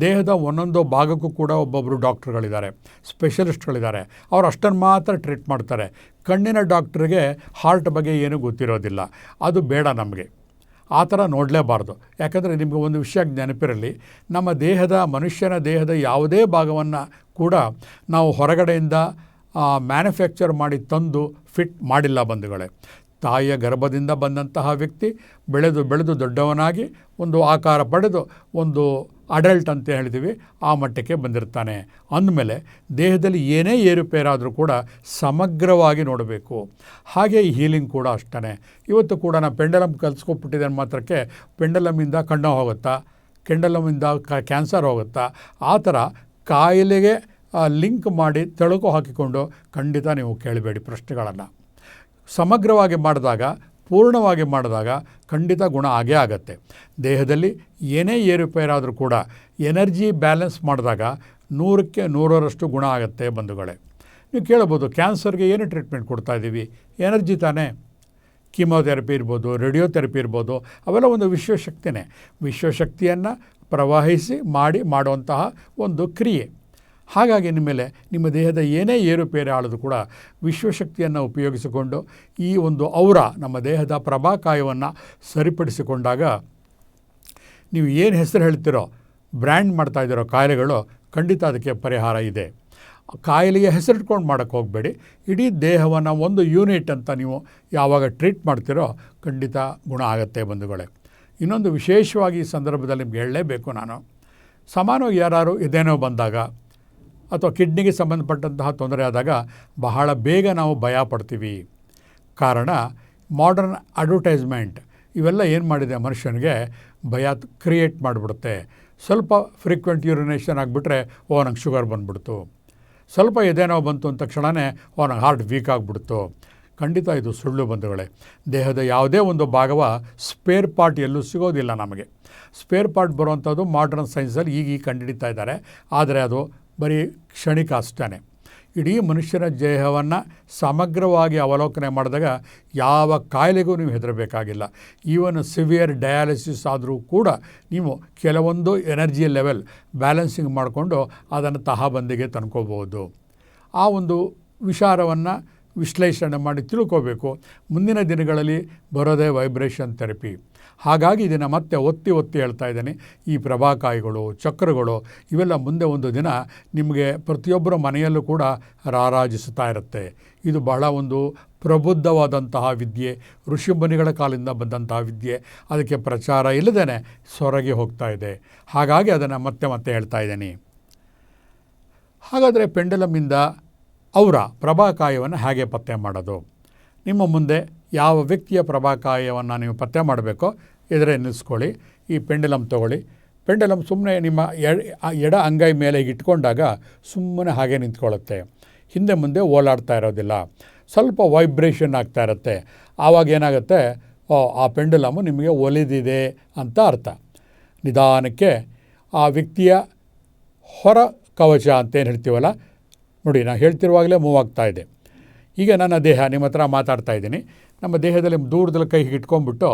ದೇಹದ ಒಂದೊಂದು ಭಾಗಕ್ಕೂ ಕೂಡ ಒಬ್ಬೊಬ್ಬರು ಡಾಕ್ಟ್ರುಗಳಿದ್ದಾರೆ ಸ್ಪೆಷಲಿಸ್ಟ್ಗಳಿದ್ದಾರೆ ಅವ್ರು ಅಷ್ಟನ್ನು ಮಾತ್ರ ಟ್ರೀಟ್ ಮಾಡ್ತಾರೆ. ಕಣ್ಣಿನ ಡಾಕ್ಟ್ರಿಗೆ ಹಾರ್ಟ್ ಬಗ್ಗೆ ಏನೂ ಗೊತ್ತಿರೋದಿಲ್ಲ. ಅದು ಬೇಡ ನಮಗೆ. ಆ ಥರ ನೋಡಲೇಬಾರ್ದು. ಯಾಕಂದರೆ ನಿಮಗೆ ಒಂದು ವಿಷಯ ನೆನಪಿರಲಿ, ನಮ್ಮ ದೇಹದ, ಮನುಷ್ಯನ ದೇಹದ ಯಾವುದೇ ಭಾಗವನ್ನು ಕೂಡ ನಾವು ಹೊರಗಡೆಯಿಂದ ಮ್ಯಾನುಫ್ಯಾಕ್ಚರ್ ಮಾಡಿ ತಂದು ಫಿಟ್ ಮಾಡಿಲ್ಲ ಬಂಧುಗಳೇ. ತಾಯಿಯ ಗರ್ಭದಿಂದ ಬಂದಂತಹ ವ್ಯಕ್ತಿ ಬೆಳೆದು ಬೆಳೆದು ದೊಡ್ಡವನಾಗಿ ಒಂದು ಆಕಾರ ಪಡೆದು ಒಂದು ಅಡಲ್ಟ್ ಅಂತ ಹೇಳ್ತೀವಿ, ಆ ಮಟ್ಟಕ್ಕೆ ಬಂದಿರ್ತಾನೆ. ಅಂದಮೇಲೆ ದೇಹದಲ್ಲಿ ಏನೇ ಏರುಪೇರಾದರೂ ಕೂಡ ಸಮಗ್ರವಾಗಿ ನೋಡಬೇಕು. ಹಾಗೆ ಹೀಲಿಂಗ್ ಕೂಡ ಅಷ್ಟೇ ಇವತ್ತು ಕೂಡ ನಾನು ಪೆಂಡಲಮ್ ಕಲಿಸ್ಕೊಟ್ಬಿಟ್ಟಿದ್ದೇನೆ ಮಾತ್ರಕ್ಕೆ ಪೆಂಡಲಮ್ಮಿಂದ ಕಣ್ಣು ಹೋಗುತ್ತಾ ಕೆಂಡಲಮ್ಮಿಂದ ಕ್ಯಾನ್ಸರ್ ಹೋಗುತ್ತಾ, ಆ ಥರ ಕಾಯಿಲೆಗೆ ಲಿಂಕ್ ಮಾಡಿ ತಳುಕು ಹಾಕಿಕೊಂಡು ಖಂಡಿತ ನೀವು ಕೇಳಬೇಡಿ ಪ್ರಶ್ನೆಗಳನ್ನು. ಸಮಗ್ರವಾಗಿ ಮಾಡಿದಾಗ, ಪೂರ್ಣವಾಗಿ ಮಾಡಿದಾಗ ಖಂಡಿತ ಗುಣ ಆಗೇ ಆಗತ್ತೆ. ದೇಹದಲ್ಲಿ ಏನೇ ಏರುಪೇರಾದರೂ ಕೂಡ ಎನರ್ಜಿ ಬ್ಯಾಲೆನ್ಸ್ ಮಾಡಿದಾಗ ನೂರಕ್ಕೆ ನೂರರಷ್ಟು ಗುಣ ಆಗುತ್ತೆ ಬಂಧುಗಳೇ. ನೀವು ಕೇಳ್ಬೋದು, ಕ್ಯಾನ್ಸರ್ಗೆ ಏನು ಟ್ರೀಟ್ಮೆಂಟ್ ಕೊಡ್ತಾ ಇದ್ದೀವಿ? ಎನರ್ಜಿ ತಾನೇ. ಕೀಮೋಥೆರಪಿ ಇರ್ಬೋದು, ರೇಡಿಯೋಥೆರಪಿ ಇರ್ಬೋದು, ಅವೆಲ್ಲ ಒಂದು ವಿಶ್ವಶಕ್ತಿನೇ. ವಿಶ್ವಶಕ್ತಿಯನ್ನು ಪ್ರವಹಿಸಿ ಮಾಡಿ ಮಾಡುವಂತಹ ಒಂದು ಕ್ರಿಯೆ. ಹಾಗಾಗಿ ನಿಮ್ಮ ಮೇಲೆ, ನಿಮ್ಮ ದೇಹದ ಏನೇ ಏರುಪೇರು ಆಳದು ಕೂಡ ವಿಶ್ವಶಕ್ತಿಯನ್ನು ಉಪಯೋಗಿಸಿಕೊಂಡು ಈ ಒಂದು ಔರ ನಮ್ಮ ದೇಹದ ಪ್ರಭಾಕಾಯವನ್ನು ಸರಿಪಡಿಸಿಕೊಂಡಾಗ ನೀವು ಏನು ಹೆಸರು ಹೇಳ್ತಿರೋ, ಬ್ರ್ಯಾಂಡ್ ಮಾಡ್ತಾ ಇದ್ದೀರೋ ಕಾಯಿಲೆಗಳು ಖಂಡಿತ ಅದಕ್ಕೆ ಪರಿಹಾರ ಇದೆ. ಕಾಯಿಲೆಗೆ ಹೆಸರಿಟ್ಕೊಂಡು ಮಾಡೋಕ್ಕೆ ಹೋಗಬೇಡಿ. ಇಡೀ ದೇಹವನ್ನು ಒಂದು ಯೂನಿಟ್ ಅಂತ ನೀವು ಯಾವಾಗ ಟ್ರೀಟ್ ಮಾಡ್ತಿರೋ ಖಂಡಿತ ಗುಣ ಆಗುತ್ತೆ ಬಂಧುಗಳೇ. ಇನ್ನೊಂದು ವಿಶೇಷವಾಗಿ ಈ ಸಂದರ್ಭದಲ್ಲಿ ನಿಮ್ಗೆ ಹೇಳಲೇಬೇಕು ನಾನು. ಸಮಾನವಾಗಿ ಯಾರು ಇದೇನೋ ಬಂದಾಗ ಅಥವಾ ಕಿಡ್ನಿಗೆ ಸಂಬಂಧಪಟ್ಟಂತಹ ತೊಂದರೆ ಆದಾಗ ಬಹಳ ಬೇಗ ನಾವು ಭಯ ಪಡ್ತೀವಿ. ಕಾರಣ ಮಾಡರ್ನ್ ಅಡ್ವರ್ಟೈಸ್ಮೆಂಟ್ ಇವೆಲ್ಲ ಏನು ಮಾಡಿದೆ ಮನುಷ್ಯನಿಗೆ? ಭಯ ಕ್ರಿಯೇಟ್ ಮಾಡಿಬಿಡುತ್ತೆ. ಸ್ವಲ್ಪ ಫ್ರೀಕ್ವೆಂಟ್ ಯೂರಿನೇಷನ್ ಆಗಿಬಿಟ್ರೆ, ಓ, ನಂಗೆ ಶುಗರ್ ಬಂದ್ಬಿಡ್ತು. ಸ್ವಲ್ಪ ಎದೆನೋ ಬಂತು ಅಂದ ತಕ್ಷಣವೇ ಓ ಹಾರ್ಟ್ ವೀಕ್ ಆಗಿಬಿಡ್ತು. ಖಂಡಿತ ಇದು ಸುಳ್ಳು ಬಂಧುಗಳೇ. ದೇಹದ ಯಾವುದೇ ಒಂದು ಭಾಗವ ಸ್ಪೇರ್ ಪಾರ್ಟ್ ಎಲ್ಲೂ ಸಿಗೋದಿಲ್ಲ ನಮಗೆ. ಸ್ಪೇರ್ ಪಾರ್ಟ್ ಬರುವಂಥದ್ದು ಮಾಡ್ರನ್ ಸೈನ್ಸಲ್ಲಿ ಈಗ ಈಗ ಕಂಡುಹಿಡಿತಾ ಇದ್ದಾರೆ. ಆದರೆ ಅದು ಬರೀ ಕ್ಷಣಿಕ ಅಷ್ಟೇ ಇಡೀ ಮನುಷ್ಯನ ದೇಹವನ್ನು ಸಮಗ್ರವಾಗಿ ಅವಲೋಕನೆ ಮಾಡಿದಾಗ ಯಾವ ಕಾಯಿಲೆಗೂ ನೀವು ಹೆದರಬೇಕಾಗಿಲ್ಲ. ಈವನ್ ಸಿವಿಯರ್ ಡಯಾಲಿಸಿಸ್ ಆದರೂ ಕೂಡ ನೀವು ಕೆಲವೊಂದು ಎನರ್ಜಿ ಲೆವೆಲ್ ಬ್ಯಾಲೆನ್ಸಿಂಗ್ ಮಾಡಿಕೊಂಡು ಅದನ್ನು ತಹಬಂದಿಗೆ ತಂದ್ಕೋಬೋದು ಆ ಒಂದು ವಿಚಾರವನ್ನು ವಿಶ್ಲೇಷಣೆ ಮಾಡಿ ತಿಳ್ಕೋಬೇಕು. ಮುಂದಿನ ದಿನಗಳಲ್ಲಿ ಬರೋದೇ ವೈಬ್ರೇಷನ್ ಥೆರಪಿ ಹಾಗಾಗಿ ಇದನ್ನು ಮತ್ತೆ ಒತ್ತಿ ಒತ್ತಿ ಹೇಳ್ತಾ ಇದ್ದೇನೆ. ಈ ಪ್ರಭಾಕಾಯಿಗಳು ಚಕ್ರಗಳು ಇವೆಲ್ಲ ಮುಂದೆ ಒಂದು ದಿನ ನಿಮಗೆ ಪ್ರತಿಯೊಬ್ಬರ ಮನೆಯಲ್ಲೂ ಕೂಡ ರಾರಾಜಿಸುತ್ತಾ ಇರುತ್ತೆ. ಇದು ಬಹಳ ಒಂದು ಪ್ರಬುದ್ಧವಾದಂತಹ ವಿದ್ಯೆ ಋಷಿಮುನಿಗಳ ಕಾಲದಿಂದ ಬಂದಂತಹ ವಿದ್ಯೆ. ಅದಕ್ಕೆ ಪ್ರಚಾರ ಇಲ್ಲದೇ ಸೊರಗಿ ಹೋಗ್ತಾ ಇದೆ. ಹಾಗಾಗಿ ಅದನ್ನು ಮತ್ತೆ ಮತ್ತೆ ಹೇಳ್ತಾ ಇದ್ದೀನಿ. ಹಾಗಾದರೆ ಪೆಂಡಲಮ್ಮಿಂದ ಅವರ ಪ್ರಭಾಕಾಯವನ್ನು ಹೇಗೆ ಪತ್ತೆ ಮಾಡೋದು? ನಿಮ್ಮ ಮುಂದೆ ಯಾವ ವ್ಯಕ್ತಿಯ ಪ್ರಭಾಕಾಯವನ್ನು ನೀವು ಪತ್ತೆ ಮಾಡಬೇಕೋ ಎದುರೇ ನಿಲ್ಲಿಸ್ಕೊಳ್ಳಿ, ಈ ಪೆಂಡಲಮ್ ತಗೊಳ್ಳಿ. ಪೆಂಡಲಮ್ ಸುಮ್ಮನೆ ನಿಮ್ಮ ಎಡ ಅಂಗೈ ಮೇಲೆ ಇಟ್ಕೊಂಡಾಗ ಸುಮ್ಮನೆ ಹಾಗೆ ನಿಂತ್ಕೊಳ್ಳುತ್ತೆ. ಹಿಂದೆ ಮುಂದೆ ಓಲಾಡ್ತಾ ಇರೋದಿಲ್ಲ. ಸ್ವಲ್ಪ ವೈಬ್ರೇಷನ್ ಆಗ್ತಾ ಇರುತ್ತೆ. ಆವಾಗ ಏನಾಗುತ್ತೆ? ಓ, ಆ ಪೆಂಡಲಮು ನಿಮಗೆ ಒಲಿದಿದೆ ಅಂತ ಅರ್ಥ. ನಿಧಾನಕ್ಕೆ ಆ ವ್ಯಕ್ತಿಯ ಹೊರ ಕವಚ ಅಂತೇನು ಹೇಳ್ತೀವಲ್ಲ? ನೋಡಿ ನಾನು ಹೇಳ್ತಿರುವಾಗಲೇ ಮೂವ್ ಆಗ್ತಾ ಇದೆ. ಈಗ ನನ್ನ ದೇಹ, ನಿಮ್ಮ ಹತ್ರ ಮಾತಾಡ್ತಾ ಇದ್ದೀನಿ. ನಮ್ಮ ದೇಹದಲ್ಲಿ ದೂರದಲ್ಲಿ ಕೈ ಇಟ್ಕೊಂಡ್ಬಿಟ್ಟು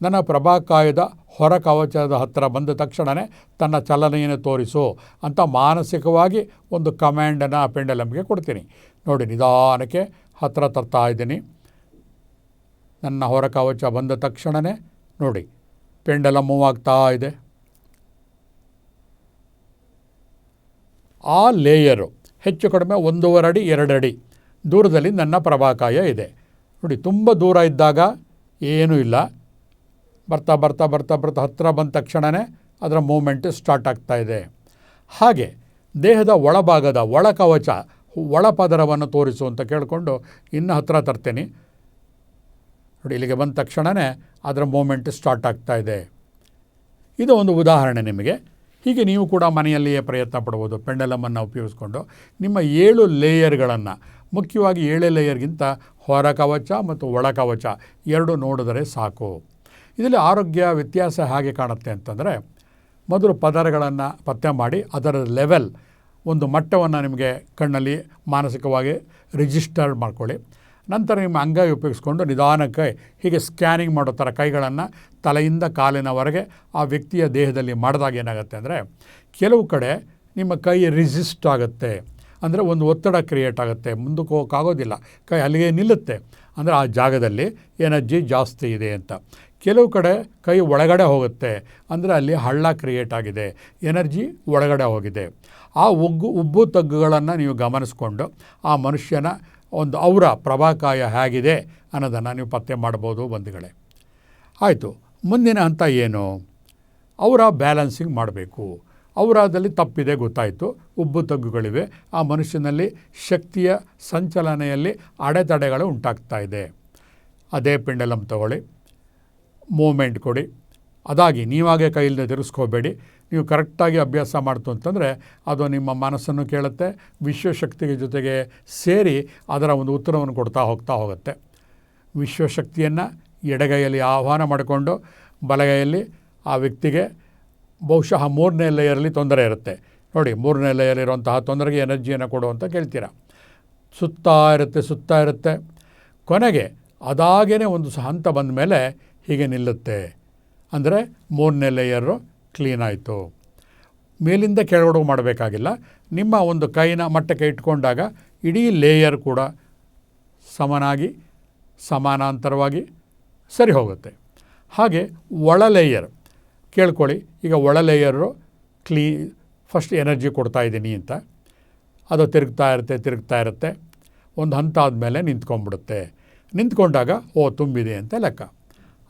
ನನ್ನ ಪ್ರಭಾಕಾಯದ ಹೊರ ಕವಚದ ಹತ್ತಿರ ಬಂದ ತಕ್ಷಣವೇ ತನ್ನ ಚಲನೆಯನ್ನು ತೋರಿಸು ಅಂತ ಮಾನಸಿಕವಾಗಿ ಒಂದು ಕಮ್ಯಾಂಡನ್ನು ಆ ಪೆಂಡಲಮ್ಗೆ ಕೊಡ್ತೀನಿ. ನೋಡಿ, ನಿಧಾನಕ್ಕೆ ಹತ್ತಿರ ತರ್ತಾ ಇದ್ದೀನಿ. ನನ್ನ ಹೊರ ಕವಚ ಬಂದ ತಕ್ಷಣವೇ ನೋಡಿ ಪೆಂಡಲಮ್ ಮೂವ್ ಆಗ್ತಾ ಇದೆ. ಆ ಲೇಯರು ಹೆಚ್ಚು ಕಡಿಮೆ ಒಂದೂವರೆ ಅಡಿ ಎರಡು ಅಡಿ ದೂರದಲ್ಲಿ ನನ್ನ ಪ್ರಭಾಕಾಯ ಇದೆ. ನೋಡಿ, ತುಂಬ ದೂರ ಇದ್ದಾಗ ಏನೂ ಇಲ್ಲ. ಬರ್ತಾ ಬರ್ತಾ ಬರ್ತಾ ಬರ್ತಾ ಹತ್ತಿರ ಬಂದ ತಕ್ಷಣವೇ ಅದರ ಮೂಮೆಂಟ್ ಸ್ಟಾರ್ಟ್ ಆಗ್ತಾ ಇದೆ. ಹಾಗೆ ದೇಹದ ಒಳಭಾಗದ ಒಳ ಕವಚ ಒಳಪದರವನ್ನು ತೋರಿಸು ಅಂತ ಕೇಳಿಕೊಂಡು ಇನ್ನು ಹತ್ತಿರ ತರ್ತೀನಿ. ನೋಡಿ, ಇಲ್ಲಿಗೆ ಬಂದ ತಕ್ಷಣವೇ ಅದರ ಮೂಮೆಂಟ್ ಸ್ಟಾರ್ಟ್ ಆಗ್ತಾ ಇದೆ. ಇದು ಒಂದು ಉದಾಹರಣೆ ನಿಮಗೆ. ಹೀಗೆ ನೀವು ಕೂಡ ಮನೆಯಲ್ಲಿಯೇ ಪ್ರಯತ್ನ ಪಡ್ಬೋದು ಪೆಂಡಲಮನ್ನು ಉಪಯೋಗಿಸ್ಕೊಂಡು. ನಿಮ್ಮ ಏಳು ಲೇಯರ್ಗಳನ್ನು ಮುಖ್ಯವಾಗಿ ಏಳೇ ಲೇಯರ್ಗಿಂತ ಹೊರ ಕವಚ ಮತ್ತು ಒಳ ಕವಚ ಎರಡು ನೋಡಿದರೆ ಸಾಕು. ಇದರಲ್ಲಿ ಆರೋಗ್ಯ ವ್ಯತ್ಯಾಸ ಹೇಗೆ ಕಾಣುತ್ತೆ ಅಂತಂದರೆ ಮೊದಲು ಪದರಗಳನ್ನು ಪತ್ತೆ ಮಾಡಿ ಅದರ ಲೆವೆಲ್ ಒಂದು ಮಟ್ಟವನ್ನು ನಿಮಗೆ ಕಣ್ಣಲ್ಲಿ ಮಾನಸಿಕವಾಗಿ ರಿಜಿಸ್ಟರ್ಡ್ ಮಾಡ್ಕೊಳ್ಳಿ. ನಂತರ ನಿಮ್ಮ ಅಂಗ ಉಪಯೋಗಿಸ್ಕೊಂಡು ನಿಧಾನಕ್ಕೆ ಹೀಗೆ ಸ್ಕ್ಯಾನಿಂಗ್ ಮಾಡೋ ಥರ ಕೈಗಳನ್ನು ತಲೆಯಿಂದ ಕಾಲಿನವರೆಗೆ ಆ ವ್ಯಕ್ತಿಯ ದೇಹದಲ್ಲಿ ಮಾಡಿದಾಗ ಏನಾಗುತ್ತೆ ಅಂದರೆ ಕೆಲವು ಕಡೆ ನಿಮ್ಮ ಕೈ ರಿಸಿಸ್ಟ್ ಆಗುತ್ತೆ. ಅಂದರೆ ಒಂದು ಒತ್ತಡ ಕ್ರಿಯೇಟ್ ಆಗುತ್ತೆ, ಮುಂದಕ್ಕೆ ಹೋಗೋಕ್ಕಾಗೋದಿಲ್ಲ. ಕೈ ಅಲ್ಲಿಗೆ ನಿಲ್ಲುತ್ತೆ. ಅಂದರೆ ಆ ಜಾಗದಲ್ಲಿ ಎನರ್ಜಿ ಜಾಸ್ತಿ ಇದೆ ಅಂತ. ಕೆಲವು ಕಡೆ ಕೈ ಒಳಗಡೆ ಹೋಗುತ್ತೆ. ಅಂದರೆ ಅಲ್ಲಿ ಹಳ್ಳ ಕ್ರಿಯೇಟ್ ಆಗಿದೆ. ಎನರ್ಜಿ ಒಳಗಡೆ ಹೋಗಿದೆ. ಆ ಉಗ್ಗು, ಉಬ್ಬು ತಗ್ಗುಗಳನ್ನು ನೀವು ಗಮನಿಸ್ಕೊಂಡು ಆ ಮನುಷ್ಯನ ಒಂದು ಅವರ ಪ್ರಭಾಕಾಯ ಹೇಗಿದೆ ಅನ್ನೋದನ್ನು ನೀವು ಪತ್ತೆ ಮಾಡ್ಬೋದು ಬಂಧುಗಳೇ. ಆಯಿತು. ಮುಂದಿನ ಹಂತ ಏನು? ಅವರ ಬ್ಯಾಲೆನ್ಸಿಂಗ್ ಮಾಡಬೇಕು. ಅವರದಲ್ಲಿ ತಪ್ಪಿದೆ ಗೊತ್ತಾಯಿತು. ಉಬ್ಬು ತಗ್ಗುಗಳಿವೆ. ಆ ಮನುಷ್ಯನಲ್ಲಿ ಶಕ್ತಿಯ ಸಂಚಲನೆಯಲ್ಲಿ ಅಡೆತಡೆಗಳು ಉಂಟಾಗ್ತಾ ಇದೆ. ಅದೇ ಪೆಂಡಲಮ್ ತಗೊಳ್ಳಿ. ಮೂಮೆಂಟ್ ಕೊಡಿ. ಅದಾಗಿ, ನೀವಾಗೆ ಕೈಯಿಂದ ತಿರುಗಿಸ್ಕೋಬೇಡಿ ನೀವು ಕರೆಕ್ಟಾಗಿ ಅಭ್ಯಾಸ ಮಾಡ್ತು ಅಂತಂದರೆ ಅದು ನಿಮ್ಮ ಮನಸ್ಸನ್ನು ಕೇಳುತ್ತೆ, ವಿಶ್ವಶಕ್ತಿಗೆ ಜೊತೆಗೆ ಸೇರಿ ಅದರ ಒಂದು ಉತ್ತರವನ್ನು ಕೊಡ್ತಾ ಹೋಗ್ತಾ ಹೋಗುತ್ತೆ. ವಿಶ್ವಶಕ್ತಿಯನ್ನು ಎಡಗೈಯಲ್ಲಿ ಆಹ್ವಾನ ಮಾಡಿಕೊಂಡು ಬಲಗೈಯಲ್ಲಿ ಆ ವ್ಯಕ್ತಿಗೆ ಬಹುಶಃ ಮೂರನೇ ಲೇಯರಲ್ಲಿ ತೊಂದರೆ ಇರುತ್ತೆ. ನೋಡಿ, ಮೂರನೇ ಲೇಯಲ್ಲಿರುವಂತಹ ತೊಂದರೆಗೆ ಎನರ್ಜಿಯನ್ನು ಕೊಡು ಅಂತ ಕೇಳ್ತೀರ? ಸುತ್ತಾ ಇರುತ್ತೆ ಸುತ್ತಾ ಇರುತ್ತೆ. ಕೊನೆಗೆ ಅದಾಗೇ ಒಂದು ಹಂತ ಬಂದ ಮೇಲೆ ಹೀಗೆ ನಿಲ್ಲುತ್ತೆ. ಅಂದರೆ ಮೂರನೇ ಲೇಯರು ಕ್ಲೀನ್ ಆಯಿತು. ಮೇಲಿಂದ ಕೆಳಗಡೆ ಮಾಡಬೇಕಾಗಿಲ್ಲ. ನಿಮ್ಮ ಒಂದು ಕೈನ ಮಟ್ಟಕ್ಕೆ ಇಟ್ಕೊಂಡಾಗ ಇಡೀ ಲೇಯರ್ ಕೂಡ ಸಮನಾಗಿ, ಸಮಾನಾಂತರವಾಗಿ ಸರಿ ಹೋಗುತ್ತೆ. ಹಾಗೆ ಒಳ ಲೇಯರ್ ಕೇಳ್ಕೊಳ್ಳಿ. ಈಗ ಒಳ ಲೇಯರು ಕ್ಲೀ ಫಸ್ಟ್ ಎನರ್ಜಿ ಕೊಡ್ತಾ ಇದ್ದೀನಿ ಅಂತ. ಅದು ತಿರುಗ್ತಾ ಇರುತ್ತೆ ತಿರುಗ್ತಾ ಇರುತ್ತೆ. ಒಂದು ಹಂತ ಆದಮೇಲೆ ನಿಂತ್ಕೊಂಡ್ಬಿಡುತ್ತೆ. ನಿಂತ್ಕೊಂಡಾಗ, ಓ, ತುಂಬಿದೆ ಅಂತ ಲೆಕ್ಕ.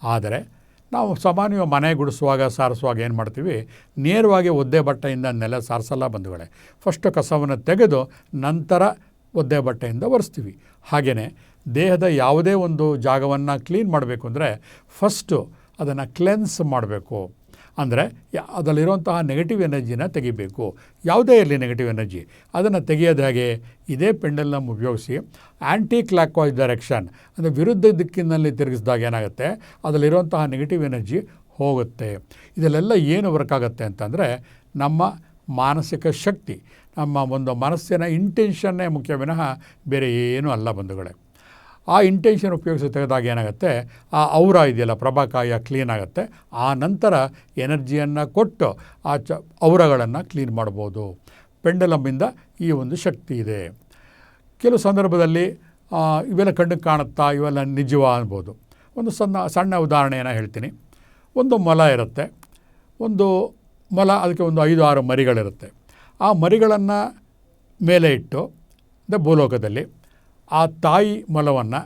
ಆದರೆ, ನಾವು ಸಾಮಾನ್ಯ ಮನೆ ಗುಡಿಸುವಾಗ, ಸಾರಿಸುವಾಗ ಏನು ಮಾಡ್ತೀವಿ? ನೇರವಾಗಿ ಒದ್ದೆ ಬಟ್ಟೆಯಿಂದ ನೆಲ ಸಾರಿಸಲ್ಲ ಬಂದುಗಳೆ ಫಸ್ಟು ಕಸವನ್ನು ತೆಗೆದು ನಂತರ ಒದ್ದೆ ಬಟ್ಟೆಯಿಂದ ಒರೆಸ್ತೀವಿ. ಹಾಗೆಯೇ ದೇಹದ ಯಾವುದೇ ಒಂದು ಜಾಗವನ್ನು ಕ್ಲೀನ್ ಮಾಡಬೇಕು ಅಂದರೆ ಫಸ್ಟು ಅದನ್ನು ಕ್ಲೆನ್ಸ್ ಮಾಡಬೇಕು. ಅಂದರೆ ಅದರಲ್ಲಿರುವಂತಹ ನೆಗೆಟಿವ್ ಎನರ್ಜಿನ ತೆಗಿಬೇಕು. ಯಾವುದೇ ಇರಲಿ ನೆಗೆಟಿವ್ ಎನರ್ಜಿ ಅದನ್ನು ತೆಗೆಯೋದು ಹಾಗೆ ಇದೇ ಪೆಂಡಲ್ನ ಉಪಯೋಗಿಸಿ ಆ್ಯಂಟಿ ಕ್ಲಾಕ್ ವಾಯ್ಸ್ ಡೈರೆಕ್ಷನ್ ಅಂದರೆ ವಿರುದ್ಧ ದಿಕ್ಕಿನಲ್ಲಿ ತಿರುಗಿಸಿದಾಗ ಏನಾಗುತ್ತೆ? ಅದರಲ್ಲಿರುವಂತಹ ನೆಗೆಟಿವ್ ಎನರ್ಜಿ ಹೋಗುತ್ತೆ. ಇದರಲ್ಲೆಲ್ಲ ಏನು ವರ್ಕ್ ಆಗುತ್ತೆ ಅಂತಂದರೆ ನಮ್ಮ ಮಾನಸಿಕ ಶಕ್ತಿ, ನಮ್ಮ ಒಂದು ಮನಸ್ಸಿನ ಇಂಟೆನ್ಷನ್ನೇ ಮುಖ್ಯ ವಿನಃ ಬೇರೆ ಏನೂ ಅಲ್ಲ ಬಂಧುಗಳೇ. ಆ ಇಂಟೆನ್ಷನ್ ಉಪಯೋಗಿಸಿ ತೆಗೆದಾಗ ಏನಾಗುತ್ತೆ? ಆ ಔರ ಇದೆಯಲ್ಲ ಪ್ರಭಾಕಾಯ ಕ್ಲೀನ್ ಆಗುತ್ತೆ. ಆ ನಂತರ ಎನರ್ಜಿಯನ್ನು ಕೊಟ್ಟು ಆ ಚ ಔರಗಳನ್ನು ಕ್ಲೀನ್ ಮಾಡ್ಬೋದು. ಪೆಂಡಲಮ್ಮಿಂದ ಈ ಒಂದು ಶಕ್ತಿ ಇದೆ. ಕೆಲವು ಸಂದರ್ಭದಲ್ಲಿ ಇವೆಲ್ಲ ಕಣ್ಣಿಗೆ ಕಾಣುತ್ತಾ, ಇವೆಲ್ಲ ನಿಜವ ಅನ್ಬೋದು. ಒಂದು ಸಣ್ಣ ಸಣ್ಣ ಉದಾಹರಣೆಯನ್ನು ಹೇಳ್ತೀನಿ. ಒಂದು ಮೊಲ ಇರುತ್ತೆ. ಒಂದು ಮೊಲ, ಅದಕ್ಕೆ ಒಂದು ಐದು, ಆರು ಮರಿಗಳಿರುತ್ತೆ. ಆ ಮರಿಗಳನ್ನು ಮೇಲೆ ಇಟ್ಟು ಅಂದರೆ ಭೂಲೋಕದಲ್ಲಿ ಆ ತಾಯಿ ಮೊಲವನ್ನು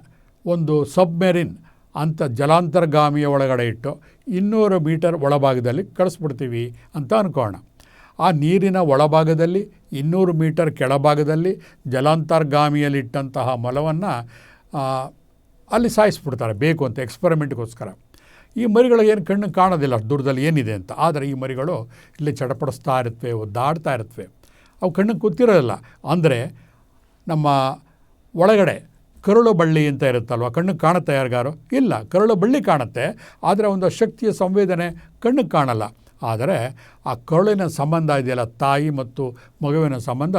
ಒಂದು ಸಬ್ಮೆರಿನ್ ಅಂತ ಜಲಾಂತರ್ಗಾಮಿಯ ಒಳಗಡೆ ಇಟ್ಟು ಇನ್ನೂರು ಮೀಟರ್ ಒಳಭಾಗದಲ್ಲಿ ಕಳಿಸ್ಬಿಡ್ತೀವಿ ಅಂತ ಅನ್ಕೋಣ. ಆ ನೀರಿನ ಒಳಭಾಗದಲ್ಲಿ, ಇನ್ನೂರು ಮೀಟರ್ ಕೆಳಭಾಗದಲ್ಲಿ ಜಲಾಂತರ್ಗಾಮಿಯಲ್ಲಿಟ್ಟಂತಹ ಮಲವನ್ನು ಅಲ್ಲಿ ಸಾಯಿಸ್ಬಿಡ್ತಾರೆ. ಬೇಕು ಅಂತ ಎಕ್ಸ್ಪರಿಮೆಂಟ್ಗೋಸ್ಕರ. ಈ ಮರಿಗಳು ಏನು ಕಣ್ಣು ಕಾಣೋದಿಲ್ಲ, ದೂರದಲ್ಲಿ ಏನಿದೆ ಅಂತ. ಆದರೆ ಈ ಮರಿಗಳು ಇಲ್ಲಿ ಚಡಪಡಿಸ್ತಾ ಇರುತ್ತವೆ, ಒದ್ದಾಡ್ತಾ ಇರುತ್ತವೆ. ಅವು ಕಣ್ಣಿಗೆ ಗೊತ್ತಿರೋದಿಲ್ಲ. ಅಂದರೆ ನಮ್ಮ ಒಳಗಡೆ ಕರುಳು ಬಳ್ಳಿ ಅಂತ ಇರುತ್ತಲ್ವ? ಕಣ್ಣು ಕಾಣುತ್ತೆ ಯಾರಿಗಾರು? ಇಲ್ಲ, ಕರುಳು ಬಳ್ಳಿ ಕಾಣುತ್ತೆ. ಆದರೆ ಒಂದು ಶಕ್ತಿಯ ಸಂವೇದನೆ ಕಣ್ಣು ಕಾಣಲ್ಲ. ಆದರೆ ಆ ಕರುಳಿನ ಸಂಬಂಧ ಇದೆಯಲ್ಲ, ತಾಯಿ ಮತ್ತು ಮಗುವಿನ ಸಂಬಂಧ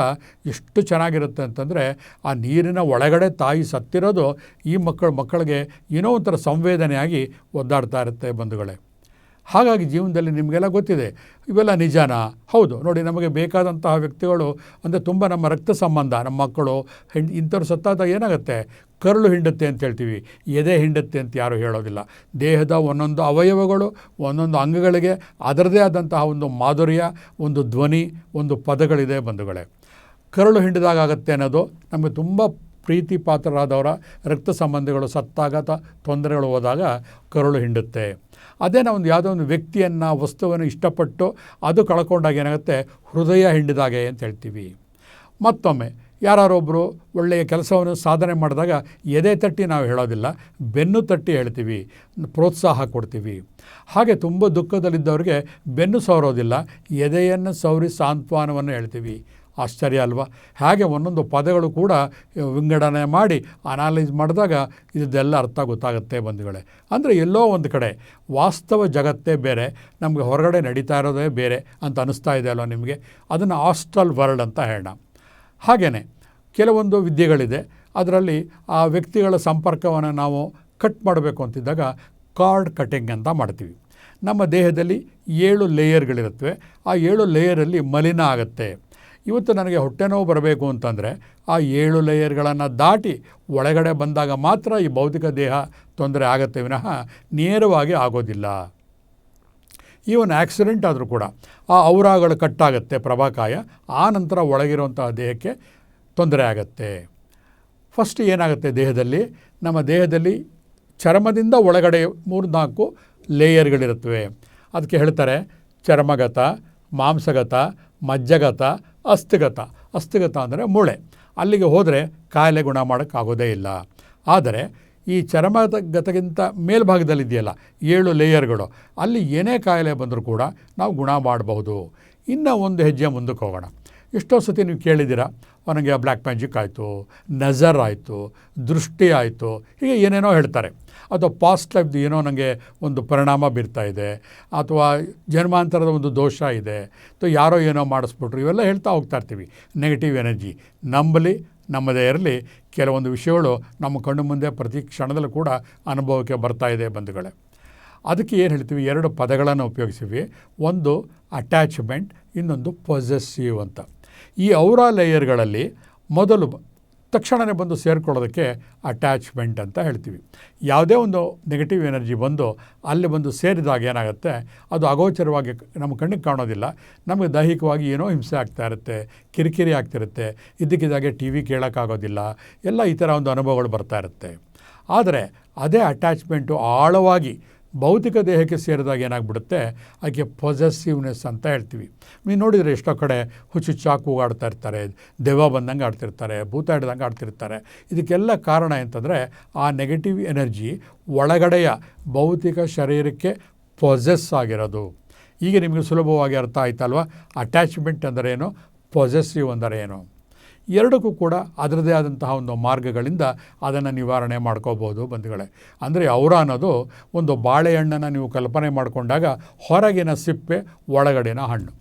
ಎಷ್ಟು ಚೆನ್ನಾಗಿರುತ್ತೆ ಅಂತಂದರೆ ಆ ನೀರಿನ ಒಳಗಡೆ ತಾಯಿ ಸತ್ತಿರೋದು ಈ ಮಕ್ಕಳು ಮಕ್ಕಳಿಗೆ ಏನೋ ಒಂಥರ ಸಂವೇದನೆಯಾಗಿ ಒದ್ದಾಡ್ತಾ ಇರುತ್ತೆ ಬಂಧುಗಳೇ. ಹಾಗಾಗಿ ಜೀವನದಲ್ಲಿ ನಿಮಗೆಲ್ಲ ಗೊತ್ತಿದೆ, ಇವೆಲ್ಲ ನಿಜಾನ? ಹೌದು. ನೋಡಿ, ನಮಗೆ ಬೇಕಾದಂತಹ ವ್ಯಕ್ತಿಗಳು ಅಂದರೆ ತುಂಬ ನಮ್ಮ ರಕ್ತ ಸಂಬಂಧ, ನಮ್ಮ ಮಕ್ಕಳು, ಹೆಣ್, ಇಂಥವ್ರು ಸತ್ತಾದಾಗ ಏನಾಗುತ್ತೆ? ಕರುಳು ಹಿಂಡುತ್ತೆ ಅಂತ ಹೇಳ್ತೀವಿ. ಎದೆ ಹಿಂಡುತ್ತೆ ಅಂತ ಯಾರೂ ಹೇಳೋದಿಲ್ಲ. ದೇಹದ ಒಂದೊಂದು ಅವಯವಗಳು, ಒಂದೊಂದು ಅಂಗಗಳಿಗೆ ಅದರದೇ ಆದಂತಹ ಒಂದು ಮಾಧುರ್ಯ, ಒಂದು ಧ್ವನಿ, ಒಂದು ಪದಗಳಿದೆ ಬಂಧುಗಳೇ. ಕರುಳು ಹಿಂಡಿದಾಗತ್ತೆ ಅನ್ನೋದು ನಮಗೆ ತುಂಬ ಪ್ರೀತಿ ಪಾತ್ರರಾದವರ ರಕ್ತ ಸಂಬಂಧಿಗಳು ಸತ್ತಾಗ ತೊಂದರೆಗಳು ಹೋದಾಗ ಕರುಳು ಹಿಂಡುತ್ತೆ. ಅದೇ ನಾವು ಒಂದು ಯಾವುದೋ ಒಂದು ವ್ಯಕ್ತಿಯನ್ನು, ವಸ್ತುವನ್ನು ಇಷ್ಟಪಟ್ಟು ಅದು ಕಳ್ಕೊಂಡಾಗ ಏನಾಗುತ್ತೆ? ಹೃದಯ ಹಿಂಡಿದಾಗೆ ಅಂತ ಹೇಳ್ತೀವಿ. ಮತ್ತೊಮ್ಮೆ ಯಾರೊಬ್ಬರು ಒಳ್ಳೆಯ ಕೆಲಸವನ್ನು ಸಾಧನೆ ಮಾಡಿದಾಗ ಎದೆ ತಟ್ಟಿ ನಾವು ಹೇಳೋದಿಲ್ಲ, ಬೆನ್ನು ತಟ್ಟಿ ಹೇಳ್ತೀವಿ, ಪ್ರೋತ್ಸಾಹ ಕೊಡ್ತೀವಿ. ಹಾಗೆ ತುಂಬ ದುಃಖದಲ್ಲಿದ್ದವ್ರಿಗೆ ಬೆನ್ನು ಸವರೋದಿಲ್ಲ, ಎದೆಯನ್ನು ಸವರಿ ಸಾಂತ್ವನವನ್ನು ಹೇಳ್ತೀವಿ. ಆಶ್ಚರ್ಯ ಅಲ್ವಾ? ಹಾಗೆ ಒಂದೊಂದು ಪದಗಳು ಕೂಡ ವಿಂಗಡಣೆ ಮಾಡಿ ಅನಾಲೈಸ್ ಮಾಡಿದಾಗ ಇದೆಲ್ಲ ಅರ್ಥ ಗೊತ್ತಾಗುತ್ತೆ ಬಂಧುಗಳೇ. ಅಂದರೆ ಎಲ್ಲೋ ಒಂದು ಕಡೆ ವಾಸ್ತವ ಜಗತ್ತೇ ಬೇರೆ, ನಮಗೆ ಹೊರಗಡೆ ನಡೀತಾ ಇರೋದೇ ಬೇರೆ ಅಂತ ಅನ್ನಿಸ್ತಾ ಇದೆ ಅಲ್ವ ನಿಮಗೆ? ಅದನ್ನು ಆಸ್ಟ್ರಲ್ ವರ್ಲ್ಡ್ ಅಂತ ಹೇಳೋಣ. ಹಾಗೆಯೇ ಕೆಲವೊಂದು ವಿದ್ಯೆಗಳಿದೆ. ಅದರಲ್ಲಿ ಆ ವ್ಯಕ್ತಿಗಳ ಸಂಪರ್ಕವನ್ನು ನಾವು ಕಟ್ ಮಾಡಬೇಕು ಅಂತಿದ್ದಾಗ ಕಾರ್ಡ್ ಕಟಿಂಗ್ ಅಂತ ಮಾಡ್ತೀವಿ. ನಮ್ಮ ದೇಹದಲ್ಲಿ ಏಳು ಲೇಯರ್ಗಳಿರುತ್ತವೆ. ಆ ಏಳು ಲೇಯರಲ್ಲಿ ಮಲಿನ ಆಗುತ್ತೆ. ಇವತ್ತು ನನಗೆ ಹೊಟ್ಟೆ ನೋವು ಬರಬೇಕು ಅಂತಂದರೆ ಆ ಏಳು ಲೇಯರ್ಗಳನ್ನು ದಾಟಿ ಒಳಗಡೆ ಬಂದಾಗ ಮಾತ್ರ ಈ ಭೌತಿಕ ದೇಹ ತೊಂದರೆ ಆಗುತ್ತೆ, ವಿನಃ ನೇರವಾಗಿ ಆಗೋದಿಲ್ಲ. ಈವನ್ ಆಕ್ಸಿಡೆಂಟ್ ಆದರೂ ಕೂಡ ಆ ಔರಾಗಳು ಕಟ್ಟಾಗುತ್ತೆ ಪ್ರಭಾಕಾಯ, ಆ ನಂತರ ಒಳಗಿರುವಂತಹ ದೇಹಕ್ಕೆ ತೊಂದರೆ ಆಗುತ್ತೆ. ಫಸ್ಟ್ ಏನಾಗುತ್ತೆ ದೇಹದಲ್ಲಿ? ನಮ್ಮ ದೇಹದಲ್ಲಿ ಚರ್ಮದಿಂದ ಒಳಗಡೆ ಮೂರು ನಾಲ್ಕು ಲೇಯರ್ಗಳಿರುತ್ತವೆ. ಅದಕ್ಕೆ ಹೇಳ್ತಾರೆ ಚರ್ಮಗತ, ಮಾಂಸಗತ, ಮಜ್ಜಗತ ಅಸ್ಥಿಗತ. ಅಸ್ಥಿಗತ ಅಂದರೆ ಮೂಳೆ. ಅಲ್ಲಿಗೆ ಹೋದರೆ ಕಾಯಿಲೆ ಗುಣ ಮಾಡೋಕ್ಕಾಗೋದೇ ಇಲ್ಲ. ಆದರೆ ಈ ಚರ್ಮಗತಗಿಂತ ಮೇಲ್ಭಾಗದಲ್ಲಿದೆಯಲ್ಲ, ಏಳು ಲೇಯರ್ಗಳು ಅಲ್ಲಿ ಏನೇ ಕಾಯಿಲೆ ಬಂದರೂ ಕೂಡ ನಾವು ಗುಣ ಮಾಡಬಹುದು. ಇನ್ನು ಒಂದು ಹೆಜ್ಜೆ ಮುಂದಕ್ಕೆ ಹೋಗೋಣ. ಎಷ್ಟೋ ಸತಿ ನೀವು ಕೇಳಿದ್ದೀರ ನನಗೆ ಬ್ಲ್ಯಾಕ್ ಮ್ಯಾಜಿಕ್ ಆಯಿತು, ನಜರ್ ಆಯಿತು, ದೃಷ್ಟಿ ಆಯಿತು, ಹೀಗೆ ಏನೇನೋ ಹೇಳ್ತಾರೆ. ಅಥವಾ ಪಾಸ್ಟ್ ಲೈಫ್ದು ಏನೋ ನನಗೆ ಒಂದು ಪರಿಣಾಮ ಬೀರ್ತಾ ಇದೆ, ಅಥವಾ ಜನ್ಮಾಂತರದ ಒಂದು ದೋಷ ಇದೆ, ಅಥವಾ ಯಾರೋ ಏನೋ ಮಾಡಿಸ್ಬಿಟ್ರು, ಇವೆಲ್ಲ ಹೇಳ್ತಾ ಹೋಗ್ತಾ ಇರ್ತೀವಿ. Negative energy. ನಂಬಲಿ, ನಮ್ಮದೇ ಇರಲಿ, ಕೆಲವೊಂದು ವಿಷಯಗಳು ನಮ್ಮ ಕಣ್ಣು ಮುಂದೆ ಪ್ರತಿ ಕ್ಷಣದಲ್ಲೂ ಕೂಡ ಅನುಭವಕ್ಕೆ ಬರ್ತಾ ಇದೆ ಬಂಧುಗಳೇ. ಅದಕ್ಕೆ ಏನು ಹೇಳ್ತೀವಿ, ಎರಡು ಪದಗಳನ್ನು ಉಪಯೋಗಿಸಿವಿ ಒಂದು ಅಟ್ಯಾಚ್ಮೆಂಟ್, ಇನ್ನೊಂದು ಪೊಸೆಸಿವ್ ಅಂತ. ಈ ಔರಾ ಲೇಯರ್ಗಳಲ್ಲಿ ಮೊದಲು ತಕ್ಷಣವೇ ಬಂದು ಸೇರಿಕೊಳ್ಳೋದಕ್ಕೆ ಅಟ್ಯಾಚ್ಮೆಂಟ್ ಅಂತ ಹೇಳ್ತೀವಿ. ಯಾವುದೇ ಒಂದು ನೆಗೆಟಿವ್ ಎನರ್ಜಿ ಬಂದು ಅಲ್ಲಿ ಬಂದು ಸೇರಿದಾಗ ಏನಾಗುತ್ತೆ, ಅದು ಅಗೋಚರವಾಗಿ ನಮ್ಮ ಕಣ್ಣಿಗೆ ಕಾಣೋದಿಲ್ಲ. ನಮಗೆ ದೈಹಿಕವಾಗಿ ಏನೋ ಹಿಂಸೆ ಆಗ್ತಾ ಇರುತ್ತೆ, ಕಿರಿಕಿರಿ ಆಗ್ತಿರುತ್ತೆ ಇದ್ದಕ್ಕಿದ್ದಾಗೆ ಟಿ ವಿ ಕೇಳೋಕ್ಕಾಗೋದಿಲ್ಲ, ಎಲ್ಲ ಈ ಥರ ಒಂದು ಅನುಭವಗಳು ಬರ್ತಾ ಇರುತ್ತೆ. ಆದರೆ ಅದೇ ಅಟ್ಯಾಚ್ಮೆಂಟು ಆಳವಾಗಿ ಭೌತಿಕ ದೇಹಕ್ಕೆ ಸೇರಿದಾಗ ಏನಾಗ್ಬಿಡುತ್ತೆ? ಅದಕ್ಕೆ ಪೊಸೆಸಿವ್ನೆಸ್ ಅಂತ ಹೇಳ್ತೀವಿ. ನೀವು ನೋಡಿದರೆ ಎಷ್ಟೋ ಕಡೆ ಹುಚ್ಚುಚ್ಚಾಕು ಆಡ್ತಾ ಇರ್ತಾರೆ, ದೆವ್ವ ಬಂದಂಗೆ ಆಡ್ತಿರ್ತಾರೆ, ಭೂತ ಹಿಡ್ದಂಗೆ ಆಡ್ತಿರ್ತಾರೆ. ಇದಕ್ಕೆಲ್ಲ ಕಾರಣ ಅಂತಂದರೆ ಆ ನೆಗೆಟಿವ್ ಎನರ್ಜಿ ಒಳಗಡೆಯ ಭೌತಿಕ ಶರೀರಕ್ಕೆ ಪೊಸೆಸ್ ಆಗಿರೋದು. ಈಗ ನಿಮಗೆ ಸುಲಭವಾಗಿ ಅರ್ಥ ಆಯ್ತಲ್ವ? ಅಟ್ಯಾಚ್ಮೆಂಟ್ ಅಂದರೆ ಏನು ಪೊಸೆಸಿವ್ ಅಂದರೆ ಏನು ಎರಡಕ್ಕೂ ಕೂಡ ಅದರದೇ ಆದಂತಹ ಒಂದು ಮಾರ್ಗಗಳಿಂದ ಅದನ್ನು ನಿವಾರಣೆ ಮಾಡ್ಕೋಬೋದು ಬಂಧುಗಳೇ. ಅಂದರೆ ಅವರ ಅನ್ನೋದು ಒಂದು ಬಾಳೆಹಣ್ಣನ್ನು ನೀವು ಕಲ್ಪನೆ ಮಾಡಿಕೊಂಡಾಗ ಹೊರಗಿನ ಸಿಪ್ಪೆ, ಒಳಗಡೆನ ಹಣ್ಣು.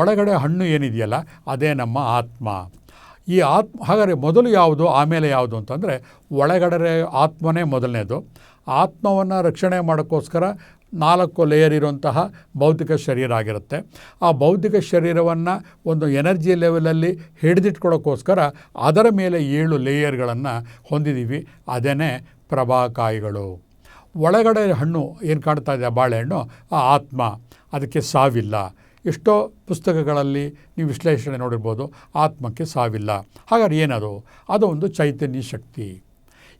ಒಳಗಡೆ ಹಣ್ಣು ಏನಿದೆಯಲ್ಲ, ಅದೇ ನಮ್ಮ ಆತ್ಮ. ಈ ಆತ್ಮ, ಹಾಗಾದರೆ ಮೊದಲು ಯಾವುದು, ಆಮೇಲೆ ಯಾವುದು ಅಂತಂದರೆ ಒಳಗಡೆ ಆತ್ಮನೇ ಮೊದಲನೇದು. ಆತ್ಮವನ್ನು ರಕ್ಷಣೆ ಮಾಡೋಕ್ಕೋಸ್ಕರ ನಾಲ್ಕು ಲೇಯರ್ ಇರುವಂತಹ ಭೌತಿಕ ಶರೀರ ಆಗಿರುತ್ತೆ. ಆ ಭೌತಿಕ ಶರೀರವನ್ನು ಒಂದು ಎನರ್ಜಿ ಲೆವೆಲಲ್ಲಿ ಹಿಡಿದಿಟ್ಕೊಳ್ಳೋಕ್ಕೋಸ್ಕರ ಅದರ ಮೇಲೆ ಏಳು ಲೇಯರ್ಗಳನ್ನು ಹೊಂದಿದ್ದೀವಿ ಅದೇ ಪ್ರಭಾಕಾಯಿಗಳು. ಒಳಗಡೆ ಹಣ್ಣು ಏನು ಕಾಣ್ತಾ ಇದೆ? ಬಾಳೆಹಣ್ಣು, ಆ ಆತ್ಮ. ಅದಕ್ಕೆ ಸಾವಿಲ್ಲ. ಎಷ್ಟೋ ಪುಸ್ತಕಗಳಲ್ಲಿ ನೀವು ವಿಶ್ಲೇಷಣೆ ನೋಡಿರ್ಬೋದು, ಆತ್ಮಕ್ಕೆ ಸಾವಿಲ್ಲ. ಹಾಗಾದ್ರೆ ಏನದು? ಅದು ಒಂದು ಚೈತನ್ಯ ಶಕ್ತಿ.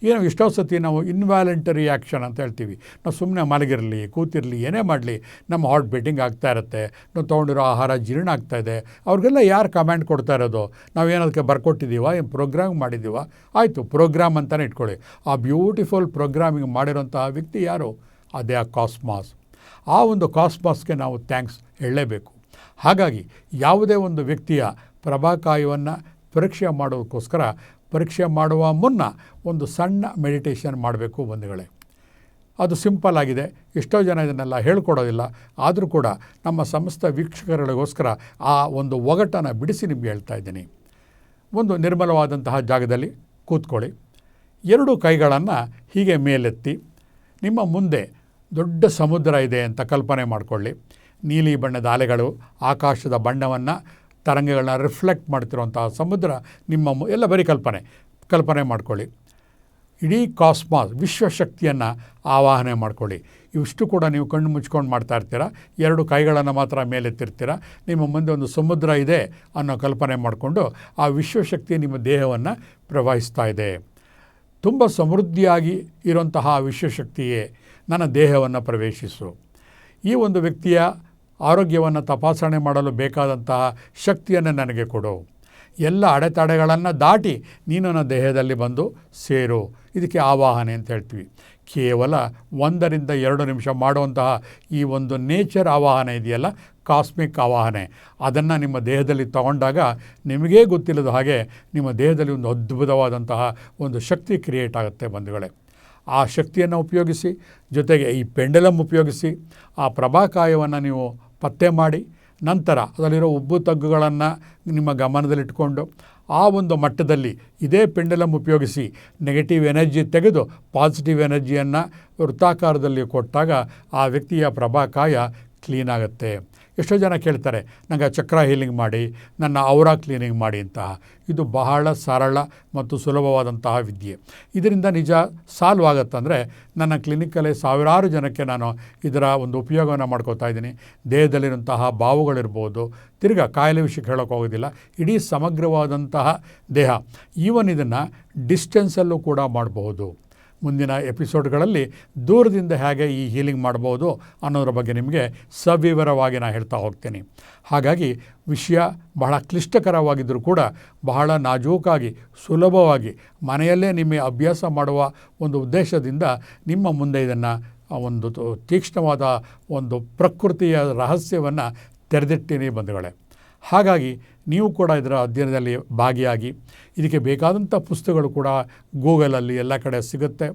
ನಾವು ಎಷ್ಟೋ ಸತಿ ನಾವು ಇನ್ವ್ಯಾಲೆಂಟರಿ ಆ್ಯಕ್ಷನ್ ಅಂತ ಹೇಳ್ತೀವಿ. ನಾವು ಸುಮ್ಮನೆ ಮಲಗಿರಲಿ, ಕೂತಿರಲಿ, ಏನೇ ಮಾಡಲಿ, ನಮ್ಮ ಹಾರ್ಟ್ ಬೀಟಿಂಗ್ ಆಗ್ತಾ ಇರುತ್ತೆ. ನಾವು ತೊಗೊಂಡಿರೋ ಆಹಾರ ಜೀರ್ಣ ಆಗ್ತಾ ಇದೆ. ಅವ್ರಿಗೆಲ್ಲ ಯಾರು ಕಮೆಂಟ್ ಕೊಡ್ತಾ ಇರೋದು? ನಾವು ನಾವೇನದಕ್ಕೆ ಬರ್ಕೊಟ್ಟಿದ್ದೀವ ಏನು ಪ್ರೋಗ್ರಾಮ್ ಮಾಡಿದ್ದೀವ ಆಯಿತು ಪ್ರೋಗ್ರಾಮ್ ಅಂತಲೇ ಇಟ್ಕೊಳ್ಳಿ. ಆ ಬ್ಯೂಟಿಫುಲ್ ಪ್ರೋಗ್ರಾಮಿಂಗ್ ಮಾಡಿರೋಂತಹ ವ್ಯಕ್ತಿ ಯಾರು? ಅದೇ ಆ ಕಾಸ್ಮಾಸ್ ಆ ಒಂದು ಕಾಸ್ಮಾಸ್ಗೆ ನಾವು ಥ್ಯಾಂಕ್ಸ್ ಹೇಳಲೇಬೇಕು. ಹಾಗಾಗಿ ಯಾವುದೇ ಒಂದು ವ್ಯಕ್ತಿಯ ಪ್ರಭಾಕಾಯವನ್ನು ಪರೀಕ್ಷೆ ಮಾಡೋದಕ್ಕೋಸ್ಕರ ಪರೀಕ್ಷೆ ಮಾಡುವ ಮುನ್ನ ಒಂದು ಸಣ್ಣ ಮೆಡಿಟೇಷನ್ ಮಾಡಬೇಕು ಬಂಧುಗಳೇ. ಅದು ಸಿಂಪಲ್ ಆಗಿದೆ. ಎಷ್ಟೋ ಜನ ಇದನ್ನೆಲ್ಲ ಹೇಳ್ಕೊಡೋದಿಲ್ಲ. ಆದರೂ ಕೂಡ ನಮ್ಮ ಸಮಸ್ತ ವೀಕ್ಷಕರುಗಳಿಗೋಸ್ಕರ ಆ ಒಂದು ಒಗಟನ್ನು ಬಿಡಿಸಿ ನಿಮಗೆ ಹೇಳ್ತಾ ಇದ್ದೀನಿ. ಒಂದು ನಿರ್ಮಲವಾದಂತಹ ಜಾಗದಲ್ಲಿ ಕೂತ್ಕೊಳ್ಳಿ. ಎರಡು ಕೈಗಳನ್ನು ಹೀಗೆ ಮೇಲೆತ್ತಿ, ನಿಮ್ಮ ಮುಂದೆ ದೊಡ್ಡ ಸಮುದ್ರ ಇದೆ ಅಂತ ಕಲ್ಪನೆ ಮಾಡಿಕೊಳ್ಳಿ. ನೀಲಿ ಬಣ್ಣದ ಅಲೆಗಳು ಆಕಾಶದ ಬಣ್ಣವನ್ನು ತರಂಗಗಳನ್ನ ರಿಫ್ಲೆಕ್ಟ್ ಮಾಡ್ತಿರುವಂತಹ ಸಮುದ್ರ ನಿಮ್ಮ ಎಲ್ಲ ಬರೀ ಕಲ್ಪನೆ. ಕಲ್ಪನೆ ಮಾಡ್ಕೊಳ್ಳಿ. ಇಡೀ ಕಾಸ್ಮಾಸ್ ವಿಶ್ವಶಕ್ತಿಯನ್ನು ಆವಾಹನೆ ಮಾಡ್ಕೊಳ್ಳಿ. ಇವಿಷ್ಟು ಕೂಡ ನೀವು ಕಣ್ಣು ಮುಚ್ಕೊಂಡು ಮಾಡ್ತಾ ಇರ್ತೀರ? ಎರಡು ಕೈಗಳನ್ನು ಮಾತ್ರ ಮೇಲೆತ್ತಿರ್ತೀರ? ನಿಮ್ಮ ಮುಂದೆ ಒಂದು ಸಮುದ್ರ ಇದೆ ಅನ್ನೋ ಕಲ್ಪನೆ ಮಾಡಿಕೊಂಡು ಆ ವಿಶ್ವಶಕ್ತಿ ನಿಮ್ಮ ದೇಹವನ್ನು ಪ್ರವಹಿಸ್ತಾ ಇದೆ. ತುಂಬ ಸಮೃದ್ಧಿಯಾಗಿ ಇರುವಂತಹ ಆ ವಿಶ್ವಶಕ್ತಿಯೇ ನನ್ನ ದೇಹವನ್ನು ಪ್ರವೇಶಿಸು. ಈ ಒಂದು ವ್ಯಕ್ತಿಯ ಆರೋಗ್ಯವನ್ನು ತಪಾಸಣೆ ಮಾಡಲು ಬೇಕಾದಂತಹ ಶಕ್ತಿಯನ್ನು ನನಗೆ ಕೊಡು. ಎಲ್ಲ ಅಡೆತಡೆಗಳನ್ನು ದಾಟಿ ನೀನು ನನ್ನ ದೇಹದಲ್ಲಿ ಬಂದು ಸೇರು. ಇದಕ್ಕೆ ಆವಾಹನೆ ಅಂತ ಹೇಳ್ತೀವಿ. ಕೇವಲ ಒಂದರಿಂದ ಎರಡು ನಿಮಿಷ ಮಾಡುವಂತಹ ಈ ಒಂದು ನೇಚರ್ ಆವಾಹನೆ ಇದೆಯಲ್ಲ, ಕಾಸ್ಮಿಕ್ ಆವಾಹನೆ. ಅದನ್ನು ನಿಮ್ಮ ದೇಹದಲ್ಲಿ ತಗೊಂಡಾಗ ನಿಮಗೇ ಗೊತ್ತಿಲ್ಲದ ಹಾಗೆ ನಿಮ್ಮ ದೇಹದಲ್ಲಿ ಒಂದು ಅದ್ಭುತವಾದಂತಹ ಒಂದು ಶಕ್ತಿ ಕ್ರಿಯೇಟ್ ಆಗುತ್ತೆ ಬಂಧುಗಳೇ. ಆ ಶಕ್ತಿಯನ್ನು ಉಪಯೋಗಿಸಿ, ಜೊತೆಗೆ ಈ ಪೆಂಡಲಮ್ ಉಪಯೋಗಿಸಿ, ಆ ಪ್ರಭಾಕಾಯವನ್ನು ನೀವು ಪತ್ತೆ ಮಾಡಿ ನಂತರ ಅದರಲ್ಲಿರೋ ಉಬ್ಬು ತಗ್ಗುಗಳನ್ನು ನಿಮ್ಮ ಗಮನದಲ್ಲಿಟ್ಟುಕೊಂಡು ಆ ಒಂದು ಮಟ್ಟದಲ್ಲಿ ಇದೇ ಪೆಂಡಲಮ್ ಉಪಯೋಗಿಸಿ ನೆಗೆಟಿವ್ ಎನರ್ಜಿ ತೆಗೆದು ಪಾಸಿಟಿವ್ ಎನರ್ಜಿಯನ್ನು ವೃತ್ತಾಕಾರದಲ್ಲಿ ಕೊಟ್ಟಾಗ ಆ ವ್ಯಕ್ತಿಯ ಪ್ರಭಾಕಾಯ ಕ್ಲೀನ್ ಆಗುತ್ತೆ. ಎಷ್ಟೋ ಜನ ಕೇಳ್ತಾರೆ ನನಗೆ ಚಕ್ರ ಹೀಲಿಂಗ್ ಮಾಡಿ, ನನ್ನ ಔರಾ ಕ್ಲೀನಿಂಗ್ ಮಾಡಿ ಅಂತಹ ಇದು ಬಹಳ ಸರಳ ಮತ್ತು ಸುಲಭವಾದಂತಹ ವಿದ್ಯೆ. ಇದರಿಂದ ನಿಜ ಸಾಲ್ವ್ ಆಗುತ್ತಂದರೆ, ನನ್ನ ಕ್ಲಿನಿಕಲ್ಲಿ ಸಾವಿರಾರು ಜನಕ್ಕೆ ನಾನು ಇದರ ಒಂದು ಉಪಯೋಗವನ್ನು ಮಾಡ್ಕೋತಾ ಇದ್ದೀನಿ. ದೇಹದಲ್ಲಿರುವಂತಹ ಬಾವುಗಳಿರ್ಬೋದು, ತಿರ್ಗಾ ಕಾಯಿಲೆ ವಿಷಯಕ್ಕೆ ಹೇಳೋಕೆ ಹೋಗೋದಿಲ್ಲ, ಇಡೀ ಸಮಗ್ರವಾದಂತಹ ದೇಹ. ಈವನ್ ಇದನ್ನು ಡಿಸ್ಟೆನ್ಸಲ್ಲೂ ಕೂಡ ಮಾಡಬಹುದು ಮುಂದಿನ ಎಪಿಸೋಡ್ಗಳಲ್ಲಿ ದೂರದಿಂದ ಹೇಗೆ ಈ ಹೀಲಿಂಗ್ ಮಾಡ್ಬೋದು ಅನ್ನೋದ್ರ ಬಗ್ಗೆ ನಿಮಗೆ ಸವಿವರವಾಗಿ ನಾನು ಹೇಳ್ತಾ ಹೋಗ್ತೀನಿ. ಹಾಗಾಗಿ ವಿಷಯ ಬಹಳ ಕ್ಲಿಷ್ಟಕರವಾಗಿದ್ದರೂ ಕೂಡ ಬಹಳ ನಾಜೂಕಾಗಿ, ಸುಲಭವಾಗಿ ಮನೆಯಲ್ಲೇ ನಿಮ್ಮ ಅಭ್ಯಾಸ ಮಾಡುವ ಒಂದು ಉದ್ದೇಶದಿಂದ ನಿಮ್ಮ ಮುಂದೆ ಇದನ್ನು ಒಂದು ತೀಕ್ಷ್ಣವಾದ ಒಂದು ಪ್ರಕೃತಿಯ ರಹಸ್ಯವನ್ನು ತೆರೆದಿಟ್ಟಿನಿ ಬಂಧುಗಳೇ. ಹಾಗಾಗಿ ನೀವು ಕೂಡ ಇದರ ಅಧ್ಯಯನದಲ್ಲಿ ಭಾಗಿಯಾಗಿ ಇದಕ್ಕೆ ಬೇಕಾದಂಥ ಪುಸ್ತಕಗಳು ಕೂಡ ಗೂಗಲಲ್ಲಿ ಎಲ್ಲ ಕಡೆ ಸಿಗುತ್ತೆ.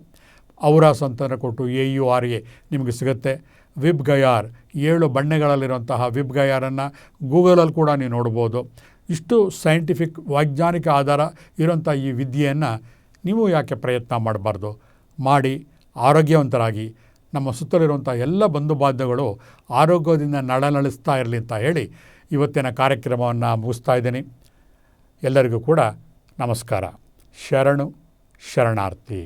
ಔರಾಸ್ ಅಂತಂದರೆ ಕೊಟ್ಟು ಎ ಯು ಆರ್ ಎ ನಿಮಗೆ ಸಿಗುತ್ತೆ. ವಿಬ್ ಗಯಾರ್, ಏಳು ಬಣ್ಣಗಳಲ್ಲಿರುವಂತಹ ವಿಬ್ ಗಯಾರನ್ನು ಗೂಗಲಲ್ಲಿ ಕೂಡ ನೀವು ನೋಡ್ಬೋದು. ಇಷ್ಟು ಸೈಂಟಿಫಿಕ್ ವೈಜ್ಞಾನಿಕ ಆಧಾರ ಇರೋಂಥ ಈ ವಿದ್ಯೆಯನ್ನು ನೀವು ಯಾಕೆ ಪ್ರಯತ್ನ ಮಾಡಬಾರ್ದು? ಮಾಡಿ, ಆರೋಗ್ಯವಂತರಾಗಿ, ನಮ್ಮ ಸುತ್ತಲಿರುವಂಥ ಎಲ್ಲ ಬಂಧು ಬಾಂಧವಗಳು ಆರೋಗ್ಯದಿಂದ ನಳನಳಿಸ್ತಾ ಇರಲಿ ಅಂತ ಹೇಳಿ ಇವತ್ತಿನ ಕಾರ್ಯಕ್ರಮವನ್ನು ಮುಗಿಸ್ತಾ ಇದ್ದೀನಿ. ಎಲ್ಲರಿಗೂ ಕೂಡ ನಮಸ್ಕಾರ. ಶರಣು ಶರಣಾರ್ಥಿ.